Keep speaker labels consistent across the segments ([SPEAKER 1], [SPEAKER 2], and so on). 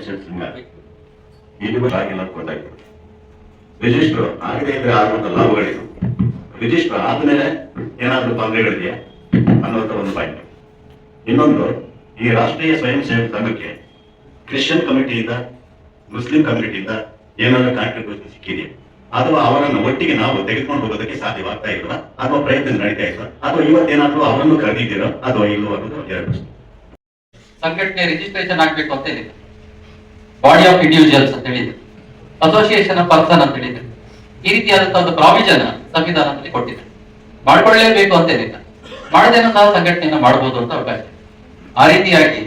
[SPEAKER 1] ಸಂಘ ಇದುವರೆಗೆ ಆಗಿಲ್ಲ ಅಂತ ಗೊತ್ತಾಯ್ತು ರಿಜಿಸ್ಟರ್ ಆಗದೆ ಇದ್ರೆ ಆಗುವಂತ ಲಾಭಗಳಿದು ರಿಜಿಸ್ಟರ್ ಆದ್ಮೇಲೆ ಏನಾದ್ರೂ ತೊಂದರೆಗಳಿದೆಯಾ ಅನ್ನೋಂಥ ಒಂದು ಪಾಯಿಂಟ್ ಇನ್ನೊಂದು ಈ ರಾಷ್ಟ್ರೀಯ ಸ್ವಯಂ ಸೇವಕ ಸಂಘಕ್ಕೆ ಕ್ರಿಶ್ಚಿಯನ್ ಕಮಿಟಿಯಿಂದ ಮುಸ್ಲಿಂ ಕಮಿಟಿಯಿಂದ ಏನಾದ್ರೂ ಕಾಂಟ್ರಿಬ್ಯೂಷನ್ ಸಿಕ್ಕಿದೆಯಾ ಅಥವಾ ಅವರನ್ನು ಒಟ್ಟಿಗೆ ನಾವು ತೆಗೆದುಕೊಂಡು ಹೋಗೋದಕ್ಕೆ ಸಾಧ್ಯವಾಗ್ತಾ ಇಲ್ವಾ ಅಥವಾ ಪ್ರಯತ್ನ ನಡೀತಾ ಇಲ್ವಾ ಅಥವಾ ಇವತ್ತೇನಾದ್ರೂ ಅವರನ್ನು ಕರೆದಿದ್ದೀರೋ ಅಥವಾ ಇಲ್ಲವೋ ಅನ್ನೋದು ಎರಡು
[SPEAKER 2] ಸಂಘಟನೆ ರಿಜಿಸ್ಟ್ರೇಷನ್ ಆಗ್ಬೇಕು ಅಂತ ಹೇಳಿದೆ ಬಾಡಿ ಆಫ್ ಇಂಡಿವಿಜುವಲ್ಸ್ ಅಂತ ಹೇಳಿದ್ರು. ಅಸೋಸಿಯೇಷನ್ ಆಫ್ ಪರ್ಸನ್ ಅಂತ ಹೇಳಿದ್ರು. ಈ ರೀತಿಯಾದಂತಹ ಒಂದು ಪ್ರಾವಿಷನ್ ಸಂವಿಧಾನದಲ್ಲಿ ಕೊಟ್ಟಿದೆ ಮಾಡ್ಕೊಳ್ಳೇಬೇಕು ಅಂತ ಏನಿಲ್ಲ. ಮಾಡದೇನೂ ಸಹ ಸಂಘಟನೆಯನ್ನ ಮಾಡಬಹುದು ಅಂತ ಅವಕಾಶ. ಆ ರೀತಿಯಾಗಿ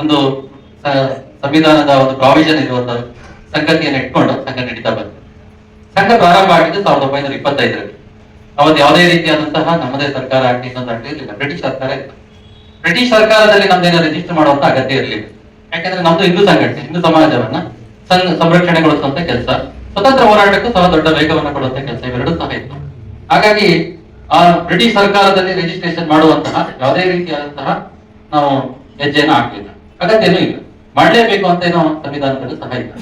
[SPEAKER 2] ಒಂದು ಸಂವಿಧಾನದ ಒಂದು ಪ್ರಾವಿಷನ್ ಇರುವಂತಹ ಸಂಗತಿಯನ್ನು ಇಟ್ಕೊಂಡು ಸಂಘ ನಡೀತಾ ಬಂತು. ಸಂಘ ಪ್ರಾರಂಭ ಆಗಿದ್ದು ಸಾವಿರದ ಒಂಬೈನೂರ ಇಪ್ಪತ್ತೈದರಲ್ಲಿ. ಅವತ್ತು ಯಾವುದೇ ರೀತಿಯಾದಂತಹ ನಮ್ಮದೇ ಸರ್ಕಾರ ಆಗಲಿ, ಇನ್ನೊಂದು ಆಗಲಿ ಇರಲಿಲ್ಲ ಬ್ರಿಟಿಷ್ ಸರ್ಕಾರ ಇತ್ತು ಬ್ರಿಟಿಷ್ ಸರ್ಕಾರದಲ್ಲಿ ನಮ್ದೇನೋ ರಿಜಿಸ್ಟರ್ ಮಾಡುವಂತ ಅಗತ್ಯ ಇರಲಿಲ್ಲ. ಯಾಕಂದ್ರೆ ನಮ್ದು ಹಿಂದೂ ಸಂಘಟನೆ, ಹಿಂದೂ ಸಮಾಜವನ್ನ ಸಂರಕ್ಷಣೆಗೊಳಿಸುವಂತ ಕೆಲಸ. ಸ್ವತಂತ್ರ ಹೋರಾಟಕ್ಕೂ ಸಹ ದೊಡ್ಡ ವೇಗವನ್ನು ಕೊಡುವಂತ ಕೆಲಸ ಇವೆರಡೂ ಸಹ ಇತ್ತು. ಹಾಗಾಗಿ ಆ ಬ್ರಿಟಿಷ್ ಸರ್ಕಾರದಲ್ಲಿ ರಿಜಿಸ್ಟ್ರೇಷನ್ ಮಾಡುವಂತಹ ಯಾವುದೇ ರೀತಿಯಾದಂತಹ ನಾವು ಹೆಜ್ಜೆಯನ್ನು ಹಾಕ್ಲಿಲ್ಲ. ಅಗತ್ಯನೂ ಇಲ್ಲ. ಮಾಡಲೇಬೇಕು ಅಂತ ಏನೋ ಸಂವಿಧಾನದಲ್ಲೂ ಸಹ ಇಲ್ಲ.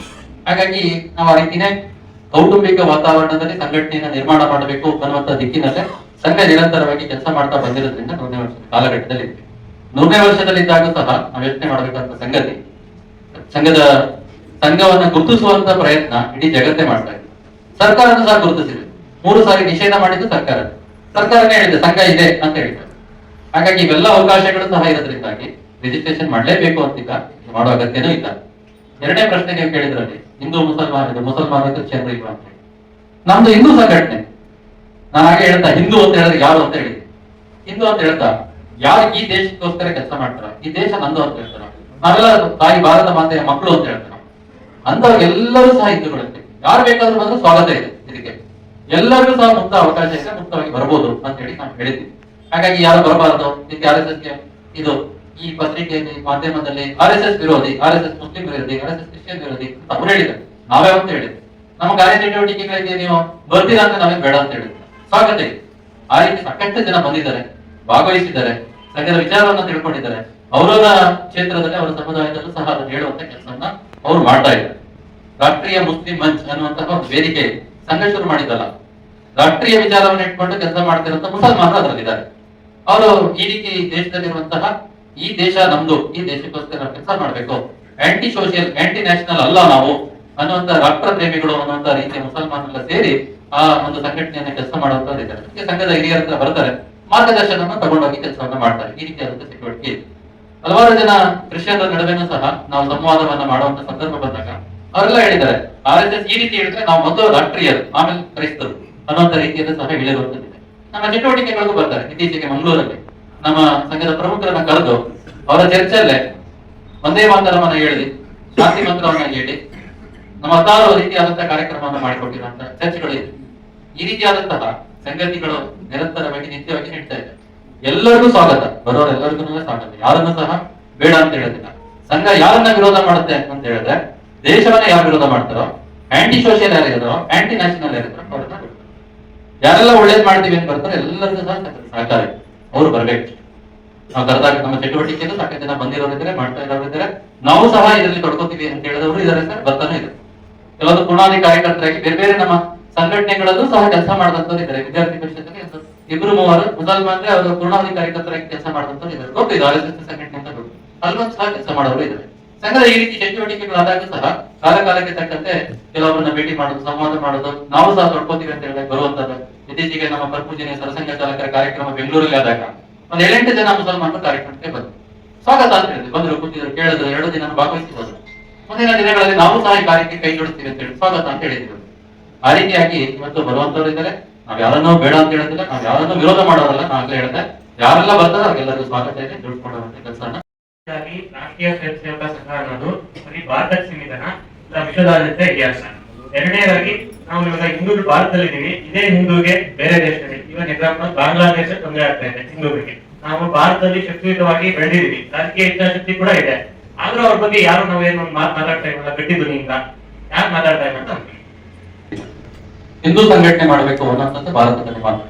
[SPEAKER 2] ಹಾಗಾಗಿ ನಾವು ಆ ರೀತಿನೇ ಕೌಟುಂಬಿಕ ವಾತಾವರಣದಲ್ಲಿ ಸಂಘಟನೆಯನ್ನ ನಿರ್ಮಾಣ ಮಾಡಬೇಕು ಅನ್ನುವಂತ ದಿಕ್ಕಿನಲ್ಲೇ ಸಂಘ ನಿರಂತರವಾಗಿ ಕೆಲಸ ಮಾಡ್ತಾ ಬಂದಿರೋದ್ರಿಂದ ಕಾಲಘಟ್ಟದಲ್ಲಿ. ನೂರನೇ ವರ್ಷದಲ್ಲಿದ್ದಾಗ ಸಹ ನಾವು ಯೋಚನೆ ಮಾಡಬೇಕಂತ ಸಂಗತಿ. ಸಂಘದ ಸಂಘವನ್ನು ಗುರುತಿಸುವಂತ ಪ್ರಯತ್ನ ಇಡೀ ಜಗತ್ತೇ ಮಾಡ್ತಾ ಇದೆ. ಸರ್ಕಾರನೂ ಸಹ ಗುರುತಿಸಿದೆ. ಮೂರು ಸಾರಿ ನಿಷೇಧ ಮಾಡಿದ್ದು ಸರ್ಕಾರ. ಸರ್ಕಾರನೇ ಹೇಳಿದೆ, ಸಂಘ ಇದೆ ಅಂತ ಹೇಳಿದ್ರು ಹಾಗಾಗಿ ಇವೆಲ್ಲ ಅವಕಾಶಗಳು ಸಹ ಇರೋದ್ರಿಂದಾಗಿ ರಿಜಿಸ್ಟ್ರೇಷನ್ ಮಾಡಲೇಬೇಕು ಅಂತಿಲ್ಲ. ಮಾಡೋ ಅಗತ್ಯನೂ ಇಲ್ಲ. ಎರಡನೇ ಪ್ರಶ್ನೆ ನೀವು ಕೇಳಿದ್ರಲ್ಲಿ, ಹಿಂದೂ ಮುಸಲ್ಮಾನ ಮುಸಲ್ಮಾನ ಕ್ರಿಶ್ಚಿಯನ್ ಇಲ್ಲ ಅಂತ ಹೇಳಿ. ನಮ್ದು ಹಿಂದೂ ಸಂಘಟನೆ. ನಾನು ಹಾಗೆ ಹೇಳ್ತಾ, ಹಿಂದೂ ಅಂತ ಹೇಳಿದ್ರೆ ಯಾರು ಅಂತ ಹೇಳಿ. ಹಿಂದೂ ಅಂತ ಹೇಳ್ತಾ ಯಾರು ಈ ದೇಶಕ್ಕೋಸ್ಕರ ಕೆಲಸ ಮಾಡ್ತಾರ, ಈ ದೇಶ ನಂದು ಅಂತ ಹೇಳ್ತಾರ ನಾವೆಲ್ಲ ತಾಯಿ ಭಾರತ ಮಾತೆಯ ಮಕ್ಕಳು ಅಂತ ಹೇಳ್ತಾರ ಅಂತವ್ರು ಎಲ್ಲರೂ ಸಹ ಹಿಂದೂಗಳಂತೆ. ಯಾರು ಬೇಕಾದ್ರೂ ಬಂದ್ರೆ ಸ್ವಾಗತ ಇದೆ ಇದಕ್ಕೆ. ಎಲ್ಲರಿಗೂ ಸಹ ಮುಕ್ತ ಅವಕಾಶ ಇದೆ, ಮುಕ್ತವಾಗಿ ಬರ್ಬೋದು ಅಂತ ಹೇಳಿ ನಾನು ಹೇಳಿದ್ವಿ ಹಾಗಾಗಿ ಯಾರು ಬರಬಾರದು? ಇದಕ್ಕೆ ಆರ್ ಎಸ್ ಎಸ್ಗೆ ಇದು ಈ ಪತ್ರಿಕೆಯಲ್ಲಿ, ಮಾಧ್ಯಮದಲ್ಲಿ ಆರ್ ಎಸ್ ಎಸ್ ವಿರೋಧಿ, ಆರ್ ಎಸ್ ಎಸ್ ಮುಸ್ಲಿಂ ವಿರೋಧಿ, ಆರ್ ಎಸ್ ಎಸ್ ಕ್ರಿಶ್ಚಿಯನ್ ವಿರೋಧಿ ಅಂತ ಅವ್ರು ಹೇಳಿದ್ದಾರೆ. ನಾವೇ ಅಂತ ಹೇಳಿದ್ವಿ ನಮ್ಮ ಕಾರ್ಯಚಟುವಟಿಕೆಗಳಿಗೆ ನೀವು ಬರ್ತೀರಾ ಅಂತ ನಾವೇ ಬೇಡ ಅಂತ ಹೇಳಿದ್ರು. ಸ್ವಾಗತ ಇದೆ. ಆ ರೀತಿ ಸಾಕಷ್ಟು ಜನ ಬಂದಿದ್ದಾರೆ, ಭಾಗವಹಿಸಿದ್ದಾರೆ. ಸಂಘದ ವಿಚಾರವನ್ನ ತಿಳ್ಕೊಂಡಿದ್ದಾರೆ. ಅವರವರ ಕ್ಷೇತ್ರದಲ್ಲಿ ಅವರ ಸಮುದಾಯದಲ್ಲೂ ಸಹ ಅದನ್ನು ಹೇಳುವಂತ ಕೆಲಸವನ್ನ ಅವ್ರು ಮಾಡ್ತಾ ಇದ್ದಾರೆ. ರಾಷ್ಟ್ರೀಯ ಮುಸ್ಲಿಂ ಮಂಚ್ ಅನ್ನುವಂತಹ ಒಂದು ವೇದಿಕೆ ಸಂಘ ಶುರು ಮಾಡಿದ್ದಲ್ಲ. ರಾಷ್ಟ್ರೀಯ ವಿಚಾರವನ್ನು ಇಟ್ಕೊಂಡು ಕೆಲಸ ಮಾಡ್ತಿರುವಂತ ಮುಸಲ್ಮಾನರು ಅದರಲ್ಲಿದ್ದಾರೆ. ಅವರು ಈ ರೀತಿ ದೇಶದಲ್ಲಿರುವಂತಹ ಈ ದೇಶ ನಮ್ದು, ಈ ದೇಶಕ್ಕೋಸ್ಕರ ನಾವು ಕೆಲಸ ಮಾಡ್ಬೇಕು. ಆಂಟಿ ಸೋಷಿಯಲ್ ಆಂಟಿ ನ್ಯಾಷನಲ್ ಅಲ್ಲ ನಾವು ಅನ್ನುವಂತ ರಾಷ್ಟ್ರ ಪ್ರೇಮಿಗಳು ಅನ್ನುವಂತ ರೀತಿಯ ಮುಸಲ್ಮಾನರೆಲ್ಲ ಸೇರಿ ಆ ಒಂದು ಸಂಘಟನೆಯನ್ನ ಕೆಲಸ ಮಾಡುವಂತವ್ರು ಇದ್ದಾರೆ. ಸಂಘದ ಹಿರಿಯರ ಬರ್ತಾರೆ. ಮಾರ್ಗದರ್ಶನವನ್ನು ತಗೊಂಡೋಗಿ ಕೆಲಸವನ್ನು ಮಾಡ್ತಾರೆ. ಈ ರೀತಿಯಾದಂತಹ ಚಟುವಟಿಕೆ ಇದೆ. ಹಲವಾರು ಜನ ಕ್ರಿಶ್ಚಿಯನ್ರ ನಡುವೆನೂ ಸಹ ನಾವು ಸಂವಾದವನ್ನ ಮಾಡುವಂತ ಸಂದರ್ಭ ಬಂದಾಗ ಅವರೆಲ್ಲ ಹೇಳಿದ್ದಾರೆ, ಆರ್ ಎಸ್ ಎಸ್ ಈ ರೀತಿ ಹೇಳಿದ್ರೆ ನಾವು ಮೊದಲು ರಾಷ್ಟ್ರೀಯರು, ಆಮೇಲೆ ಕ್ರೈಸ್ತರು ಅನ್ನೋಂಥ ರೀತಿಯಲ್ಲಿ ಸಹ ಹೇಳಿರುವಂತದ್ದಿದೆ. ನಮ್ಮ ಚಟುವಟಿಕೆಗಳಿಗೂ ಬರ್ತಾರೆ. ಇತ್ತೀಚೆಗೆ ಮಂಗಳೂರಲ್ಲಿ ನಮ್ಮ ಸಂಘದ ಪ್ರಮುಖರನ್ನ ಕರೆದು ಅವರ ಚರ್ಚೆಯಲ್ಲೇ ಒಂದೇ ಮಾತರವನ್ನ ಹೇಳಿ, ಶಾಂತಿ ಮಂತ್ರವನ್ನು ಹೇಳಿ ನಮ್ಮ ಹತ್ತಾರು ರೀತಿಯಾದಂತಹ ಕಾರ್ಯಕ್ರಮವನ್ನು ಮಾಡಿಕೊಟ್ಟಿರುವಂತಹ ಚರ್ಚೆಗಳು ಈ ರೀತಿಯಾದಂತಹ ಸಂಗತಿಗಳು ನಿರಂತರವಾಗಿ ನಿತ್ಯವಾಗಿ ನೀಡ್ತಾ ಇದೆ. ಎಲ್ಲರಿಗೂ ಸ್ವಾಗತ. ಬರೋರೆಲ್ಲರಿಗೂ ಸ್ವಾಗತ. ಯಾರನ್ನು ಸಹ ಬೇಡ ಅಂತ ಹೇಳೋದಿಲ್ಲ. ಸಂಘ ಯಾರನ್ನ ವಿರೋಧ ಮಾಡುತ್ತೆ ಅಂತ ಹೇಳಿದ್ರೆ ದೇಶವನ್ನ ಯಾರು ವಿರೋಧ ಮಾಡ್ತಾರೋ ಆಂಟಿ ಸೋಷಿಯಲ್ ಯಾರಿದ್ರೋ ಆಂಟಿ ನ್ಯಾಷನಲ್ ಯಾರಿದ್ರೋ. ಯಾರೆಲ್ಲ ಒಳ್ಳೇದ್ ಮಾಡ್ತೀವಿ ಅಂತ ಬರ್ತಾರೆ ಎಲ್ಲರಿಗೂ ಸಹ ಸಹಕಾರ. ಅವ್ರು ಬರ್ಬೇಕು. ನಾವು ಕರೆದಾಗ ನಮ್ಮ ಚಟುವಟಿಕೆಯಲ್ಲೂ ಸಾಕಷ್ಟು ಜನ ಬಂದಿರೋರಿದ್ದಾರೆ ಮಾಡ್ತಾ ಇರೋರಿದ್ದಾರೆ ನಾವು ಸಹ ಇದರಲ್ಲಿ ತೊಡ್ಕೋತೀವಿ ಅಂತ ಹೇಳಿದವರು ಇದಾರೆ ಸರ್. ಬರ್ತಾನೆ ಇದೆ ಕೆಲವೊಂದು ಪುನಾದಿ ಕಾರ್ಯಕರ್ತರಾಗಿ ಬೇರೆ ಬೇರೆ ನಮ್ಮ ಸಂಘಟನೆಗಳಲ್ಲೂ ಸಹ ಕೆಲಸ ಮಾಡಿದಂತವ್ರು ಇದ್ದಾರೆ. ವಿದ್ಯಾರ್ಥಿ ಪರಿಷತ್ನಲ್ಲಿ ಇಬ್ರು ಮೂವರು. ಮುಸಲ್ಮಾನ್ರೆ ಅವರು ಪೂರ್ಣಾವಧಿ ಕಾರ್ಯಕರ್ತರಾಗಿ ಕೆಲಸ ಮಾಡಿದಂತವ್ರು ಇದ್ದಾರೆ. ಗೊತ್ತಿದೆ ಆರ್ ಎಸ್ ಸಂಘಟನೆ ಅಂತ ಗೊತ್ತು. ಅಲ್ಲೊಂದು ಸಹ ಕೆಲಸ ಮಾಡೋರು ಇದ್ದಾರೆ. ಸಂಘದ ಈ ರೀತಿ ಚಟುವಟಿಕೆಗಳಾದಾಗ ಸಹ ಕಾಲ ಕಾಲಕ್ಕೆ ತಕ್ಕಂತೆ ಕೆಲವರನ್ನ ಭೇಟಿ ಮಾಡೋದು, ಸಂವಾದ ಮಾಡೋದು. ನಾವು ಸಹ ತೊಡ್ಕೋತೀವಿ ಅಂತ ಹೇಳಿ ಬರುವಂತದ್ದು ಇತ್ತೀಚೆಗೆ ನಮ್ಮ ಪರಪೂಜನೆಯ ಸರಸಂಘ ಚಾಲಕರ ಕಾರ್ಯಕ್ರಮ ಬೆಂಗಳೂರಿಗೆ ಆದಾಗ ಒಂದ್ ಏಳೆಂಟು ಜನ ಮುಸಲ್ಮಾನರು ಕಾರ್ಯಕ್ರಮಕ್ಕೆ ಬಂದ್ರು. ಸ್ವಾಗತ ಅಂತ ಹೇಳಿದ್ರು. ಬಂದ್ರು, ಕೂತಿದ್ರು, ಕೇಳಿದ್ರು. ಎರಡು ದಿನ ಭಾಗವಹಿಸಿದ್ರು. ಮುಂದಿನ ದಿನಗಳಲ್ಲಿ ನಾವು ಸಹ ಈ ಕಾರ್ಯಕ್ಕೆ ಕೈ ಜೋಡಿಸ್ತೀವಿ ಅಂತ ಹೇಳಿ ಸ್ವಾಗತ ಅಂತ ಹೇಳಿದ್ರು. ಆ ರೀತಿಯಾಗಿ ಇವತ್ತು ಬರುವಂತವ್ರು ಇದ್ದಾರೆ ನಾವ್ ಯಾರನ್ನೋ ಬೇಡ ಅಂತ ಹೇಳೋದಿಲ್ಲ, ನಾವ್ ಯಾರನ್ನೋ ವಿರೋಧ ಮಾಡೋದಲ್ಲ ಆಗ್ಲೇ ಹೇಳಿದೆ. ಯಾರೆಲ್ಲ ಬರ್ತಾರೋ ಅವ್ರಿಗೆಲ್ಲರಿಗೂ ಸ್ವಾಗತ ಇದೆ. ಜೋಡಿಸ್ಕೊಳ್ಳುವಂತ ಕೆಲಸನ.
[SPEAKER 3] ಹೀಗಾಗಿ ರಾಷ್ಟ್ರೀಯ ಸ್ವಯಂ ಸೇವಕ ಸಂಘ ಅನ್ನೋದು ಬರೀ ಭಾರತಕ್ಕೆ ಸೀಮಿತನ ವಿಶ್ವದಾದ್ಯಂತ ಇತಿಹಾಸ. ಎರಡನೇದಾಗಿ ನಾವು ಇವಾಗ ಹಿಂದೂ ಭಾರತದಲ್ಲಿ ಇದೀವಿ ಇದೇ ಹಿಂದೂಗೆ ಬೇರೆ ದೇಶದಲ್ಲಿ. ಇವನ್ ಎಕ್ಸಾಂಪಲ್ ಬಾಂಗ್ಲಾದೇಶ ತೊಂದರೆ ಆಗ್ತಾ ಇದೆ ಹಿಂದೂಗಳಿಗೆ ನಾವು ಭಾರತದಲ್ಲಿ ಶಕ್ತಿಯುತವಾಗಿ ಬೆಳೆದಿದ್ದೀವಿ. ರಾಜಕೀಯ ಇಚ್ಛಾಶಕ್ತಿ ಕೂಡ ಇದೆ. ಆದ್ರೂ ಅವ್ರ ಬಗ್ಗೆ ಯಾರು ನಾವೇನು ಮಾತಾಡ್ತಾ ಇಲ್ಲ ಗಟ್ಟಿ ಧ್ವನಿಯಿಂದ ಯಾಕೆ ಮಾತಾಡ್ತಾ ಇಲ್ಲ ಅಂತ
[SPEAKER 2] ಹಿಂದೂ ಸಂಘಟನೆ ಮಾಡಬೇಕು ಅನ್ನೋಂಥದ್ದು ಭಾರತದಲ್ಲಿ ಮಾತ್ರ.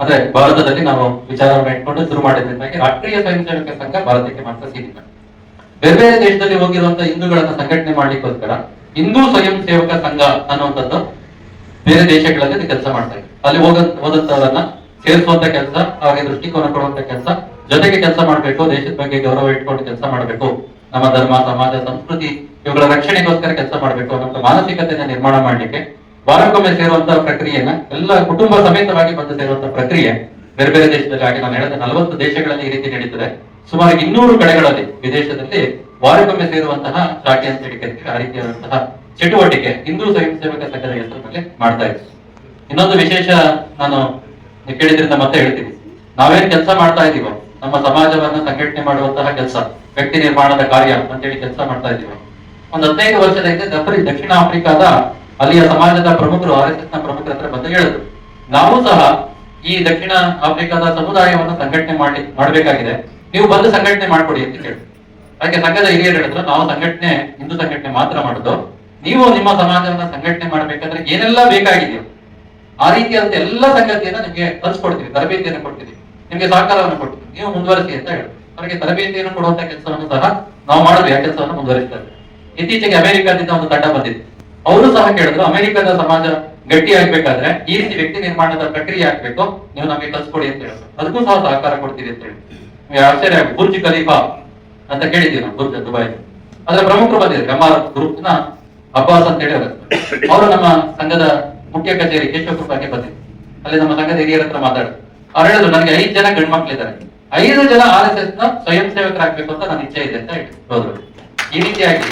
[SPEAKER 2] ಅಂದ್ರೆ ಭಾರತದಲ್ಲಿ ನಾವು ವಿಚಾರವನ್ನು ಇಟ್ಕೊಂಡು ಶುರು ಮಾಡಿದ್ರಿಂದಾಗಿ ರಾಷ್ಟ್ರೀಯ ಸ್ವಯಂ ಸೇವಕ ಸಂಘ ಭಾರತಕ್ಕೆ ಮಾತ್ರ ಸೀಮಿತ. ಬೇರೆ ಬೇರೆ ದೇಶದಲ್ಲಿ ಹೋಗಿರುವಂತಹ ಹಿಂದೂಗಳನ್ನ ಸಂಘಟನೆ ಮಾಡ್ಲಿಕ್ಕೋಸ್ಕರ ಹಿಂದೂ ಸ್ವಯಂ ಸೇವಕ ಸಂಘ ಅನ್ನುವಂಥದ್ದು ಬೇರೆ ದೇಶಗಳಲ್ಲಿ ಕೆಲಸ ಮಾಡ್ತಾ ಇದೆ. ಅಲ್ಲಿ ಹೋಗ ಹೋದಂತವರನ್ನ ಸೇರಿಸುವಂತ ಕೆಲಸ ಹಾಗೆ ದೃಷ್ಟಿಕೋನ ಕೊಡುವಂತ ಕೆಲಸ, ಜೊತೆಗೆ ಕೆಲಸ ಮಾಡಬೇಕು, ದೇಶದ ಬಗ್ಗೆ ಗೌರವ ಇಟ್ಕೊಂಡು ಕೆಲಸ ಮಾಡಬೇಕು, ನಮ್ಮ ಧರ್ಮ, ಸಮಾಜ, ಸಂಸ್ಕೃತಿ ಇವುಗಳ ರಕ್ಷಣೆಗೋಸ್ಕರ ಕೆಲಸ ಮಾಡಬೇಕು ಅನ್ನೋ ಮಾನಸಿಕತೆಯನ್ನ ನಿರ್ಮಾಣ ಮಾಡ್ಲಿಕ್ಕೆ ವಾರಕ್ಕೊಮ್ಮೆ ಸೇರುವಂತ ಪ್ರಕ್ರಿಯೆನ ಎಲ್ಲ ಕುಟುಂಬ ಸಮೇತವಾಗಿ ಬಂದು ಸೇರುವಂತ ಪ್ರಕ್ರಿಯೆ ಬೇರೆ ಬೇರೆ ದೇಶದಲ್ಲಿ. ಹಾಗೆ ನಾನು ಹೇಳಿದ ನಲವತ್ತು ದೇಶಗಳಲ್ಲಿ ಈ ರೀತಿ ನಡೀತದೆ. ಸುಮಾರು ಇನ್ನೂರು ಕಡೆಗಳಲ್ಲಿ ವಿದೇಶದಲ್ಲಿ ವಾರಕ್ಕೊಮ್ಮೆ ಸೇರುವಂತಹ ಶಾಖೆ ಅಂತ ಹೇಳಿ ಕರಿತೀವಿ ಆ ರೀತಿಯಾದಂತಹ ಚಟುವಟಿಕೆ ಹಿಂದೂ ಸ್ವಯಂ ಸೇವಕ ಸಂಘದ ಹೆಸರಿನಲ್ಲಿ ಮಾಡ್ತಾ ಇದ್ದೀವಿ ಇನ್ನೊಂದು ವಿಶೇಷ ನಾನು ಕೇಳಿದ್ರಿಂದ ಮತ್ತೆ ಹೇಳ್ತೀನಿ. ನಾವೇನ್ ಕೆಲಸ ಮಾಡ್ತಾ ಇದೀವೋ ನಮ್ಮ ಸಮಾಜವನ್ನ ಸಂಘಟನೆ ಮಾಡುವಂತಹ ಕೆಲಸ, ವ್ಯಕ್ತಿ ನಿರ್ಮಾಣದ ಕಾರ್ಯ ಅಂತೇಳಿ ಕೆಲಸ ಮಾಡ್ತಾ ಇದೀವೋ ಒಂದು ಹದಿನೈದು ವರ್ಷದ ಹಿಂದೆ ದಕ್ಷಿಣ ಆಫ್ರಿಕಾದ ಅಲ್ಲಿಯ ಸಮಾಜದ ಪ್ರಮುಖರು ಆರ್ ಎಸ್ ಎಸ್ನ ಪ್ರಮುಖರ ಹತ್ರ ಬಂದು ಹೇಳಿದ್ರು. ನಾವು ಸಹ ಈ ದಕ್ಷಿಣ ಆಫ್ರಿಕಾದ ಸಮುದಾಯವನ್ನು ಸಂಘಟನೆ ಮಾಡಿ, ಮಾಡಬೇಕಾಗಿದೆ. ನೀವು ಬಂದು ಸಂಘಟನೆ ಮಾಡ್ಕೊಡಿ ಅಂತ ಕೇಳಿದ್ರು. ಅದಕ್ಕೆ ಸಂಘದ ಹಿರಿಯರು ಹೇಳಿದ್ರು, ನಾವು ಸಂಘಟನೆ, ಹಿಂದೂ ಸಂಘಟನೆ ಮಾತ್ರ ಮಾಡುದು. ನೀವು ನಿಮ್ಮ ಸಮಾಜವನ್ನು ಸಂಘಟನೆ ಮಾಡ್ಬೇಕಾದ್ರೆ ಏನೆಲ್ಲ ಬೇಕಾಗಿದೆಯೋ ಆ ರೀತಿಯಾದಂತ ಎಲ್ಲ ಸಂಗತಿಯನ್ನ ನಿಮ್ಗೆ ಕಲಿಸ್ಕೊಡ್ತೀವಿ, ತರಬೇತಿಯನ್ನು ಕೊಡ್ತೀವಿ. ನಿಮ್ಗೆ ಸಹಕಾರವನ್ನು ಕೊಡ್ತೀವಿ. ನೀವು ಮುಂದುವರಿಸಿ ಅಂತ ಹೇಳಿ ಅವರಿಗೆ ತರಬೇತಿಯನ್ನು ಕೊಡುವಂತ ಕೆಲಸವನ್ನು ಸಹ ನಾವು ಮಾಡಿದ್ವಿ ಆ ಕೆಲಸವನ್ನು ಮುಂದುವರಿಸ್ತಾರೆ ಇತ್ತೀಚೆಗೆ ಅಮೆರಿಕದಿಂದ ಒಂದು ತಂಡ ಬಂದಿತ್ತು. ಅವರು ಸಹ ಕೇಳಿದ್ರು, ಅಮೆರಿಕದ ಸಮಾಜ ಗಟ್ಟಿ ಆಗ್ಬೇಕಾದ್ರೆ ಈ ರೀತಿ ವ್ಯಕ್ತಿ ನಿರ್ಮಾಣದ ಪ್ರಕ್ರಿಯೆ ಆಗ್ಬೇಕು, ನೀವು ನಮಗೆ ಕಲ್ಸ್ಕೊಡಿ ಅಂತ ಹೇಳಿದ್ರು. ಅದಕ್ಕೂ ಸಹ ಸಹಕಾರ ಕೊಡ್ತೀರಿ ಅಂತ ಹೇಳಿ ಆಶ್ಚರ್ಯ. ಬುರ್ಜ್ ಖಲೀಫಾ ಅಂತ ಕೇಳಿದ್ದೀವಿ ನಾವು, ಬುರ್ಜ್ ದುಬೈ ಅದರ ಪ್ರಮುಖರು ಬಂದಿದ್ರು ಕಮಾರ್ ಗ್ರೂಪ್ನ ಅಬ್ಬಾಸ್ ಅಂತ ಹೇಳಿ ಅವರು ನಮ್ಮ ಸಂಘದ ಮುಖ್ಯ ಕಚೇರಿ ಕೇಶವ ಕೃಪಾಗೆ ಬಂದಿದ್ರು. ಅಲ್ಲಿ ನಮ್ಮ ಸಂಘದ ಹಿರಿಯರ ಹತ್ರ ಮಾತಾಡಿದ್ರು. ಅವ್ರು ಹೇಳಿದ್ರು ನನಗೆ ಐದು ಜನ ಗಂಡು ಮಕ್ಕಳಿದ್ದಾರೆ ಐದು ಜನ ಆರ್ ಎಸ್ ಎಸ್ನ ಸ್ವಯಂ ಸೇವಕರಾಗಬೇಕು ಅಂತ ನನ್ನ ಇಚ್ಛೆ ಇದೆ ಅಂತ ಹೇಳಿ ಹೋದ್ರು ಈ ರೀತಿಯಾಗಿ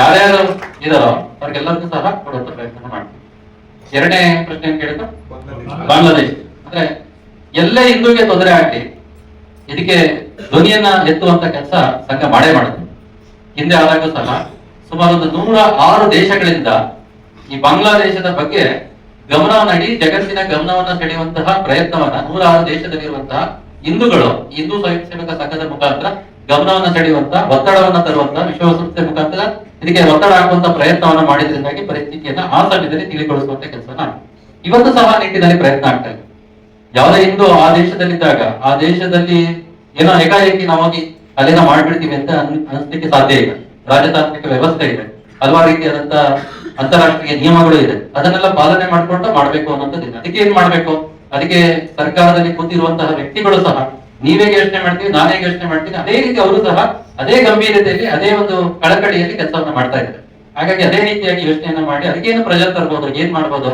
[SPEAKER 2] ಯಾರ್ಯಾರು ಇದಾರೋ ಅವ್ರಿಗೆಲ್ಲರಿಗೂ ಸಹ ಕೊಡುವಂತ ಪ್ರಯತ್ನ ಮಾಡ್ತೀವಿ. ಎರಡನೇ ಪ್ರಶ್ನೆ ಏನ್ ಕೇಳಿದ್ರು ಬಾಂಗ್ಲಾದೇಶ್. ಅಂದ್ರೆ ಎಲ್ಲೇ ಹಿಂದೂಗೆ ತೊಂದರೆ ಆಗ್ಲಿ ಇದಕ್ಕೆ ಧ್ವನಿಯನ್ನ ಎತ್ತುವಂತ ಕೆಲಸ ಸಂಘ ಮಾಡೇ ಮಾಡುತ್ತೆ. ಹಿಂದೆ ಆದಾಗೂ ಸಹ ಸುಮಾರು ಒಂದು ನೂರ ಆರು ದೇಶಗಳಿಂದ ಈ ಬಾಂಗ್ಲಾದೇಶದ ಬಗ್ಗೆ ಗಮನವನ್ನ ಇಡೀ ಜಗತ್ತಿನ ಗಮನವನ್ನ ಸೆಳೆಯುವಂತಹ ಪ್ರಯತ್ನವನ್ನ ನೂರ ಆರು ದೇಶದಲ್ಲಿರುವಂತಹ ಹಿಂದೂಗಳು ಹಿಂದೂ ಸ್ವಯಂ ಸೇವಕ ಸಂಘದ ಮುಖಾಂತರ ಗಮನವನ್ನ ಸೆಳೆಯುವಂತ ಒತ್ತಡವನ್ನ ತರುವಂತ ವಿಶ್ವಸಂಸ್ಥೆ ಮುಖಾಂತರ ಇದಕ್ಕೆ ಒತ್ತಡ ಹಾಕುವಂತ ಪ್ರಯತ್ನವನ್ನ ಮಾಡಿದ್ರಿಂದಾಗಿ ಪರಿಸ್ಥಿತಿಯನ್ನ ಆ ಸಮಯದಲ್ಲಿ ತಿಳಿಗೊಳಿಸುವಂತ ಕೆಲಸ ಇವತ್ತು ಸಹ ನಿಟ್ಟಿನಲ್ಲಿ ಪ್ರಯತ್ನ ಆಗ್ತಾ ಇದೆ. ಯಾವುದೇ ಹಿಂದೂ ಆ ದೇಶದಲ್ಲಿದ್ದಾಗ, ಆ ದೇಶದಲ್ಲಿ ಏನೋ ಏಕಾಏಕಿ ನಾವಾಗಿ ಅಲ್ಲಿನ ಮಾಡ್ಬಿಡ್ತೀವಿ ಅಂತ ಅನ್- ಅನಿಸ್ಲಿಕ್ಕೆ ಸಾಧ್ಯ ಇಲ್ಲ. ರಾಜತಾಂತ್ರಿಕ ವ್ಯವಸ್ಥೆ ಇದೆ. ಹಲವಾರು ರೀತಿಯಾದಂತ ಅಂತಾರಾಷ್ಟ್ರೀಯ ನಿಯಮಗಳು ಇದೆ. ಅದನ್ನೆಲ್ಲ ಪಾಲನೆ ಮಾಡ್ಕೊಂಡು ಮಾಡ್ಬೇಕು ಅನ್ನೋಂಥದ್ದು ಅದಕ್ಕೆ ಏನ್ ಮಾಡ್ಬೇಕು? ಅದಕ್ಕೆ ಸರ್ಕಾರದಲ್ಲಿ ಕೂತಿರುವಂತಹ ವ್ಯಕ್ತಿಗಳು ಸಹ ನೀವೇ ಯೋಚನೆ ಮಾಡ್ತೀವಿ ನಾನೇ ಯೋಚನೆ ಮಾಡ್ತೀನಿ ಅದೇ ರೀತಿ ಅವರು ಸಹ ಅದೇ ಗಂಭೀರತೆಯಲ್ಲಿ ಅದೇ ಒಂದು ಕಳಕಳಿಯಲ್ಲಿ ಕೆಲಸವನ್ನ ಮಾಡ್ತಾ ಇದ್ದಾರೆ. ಹಾಗಾಗಿ ಅದೇ ರೀತಿಯಾಗಿ ಯೋಚನೆಯನ್ನ ಮಾಡಿ ಅದಕ್ಕೇನು ಪ್ರಜಾ ತರ್ಬೋದು ಏನ್ ಮಾಡ್ಬೋದು?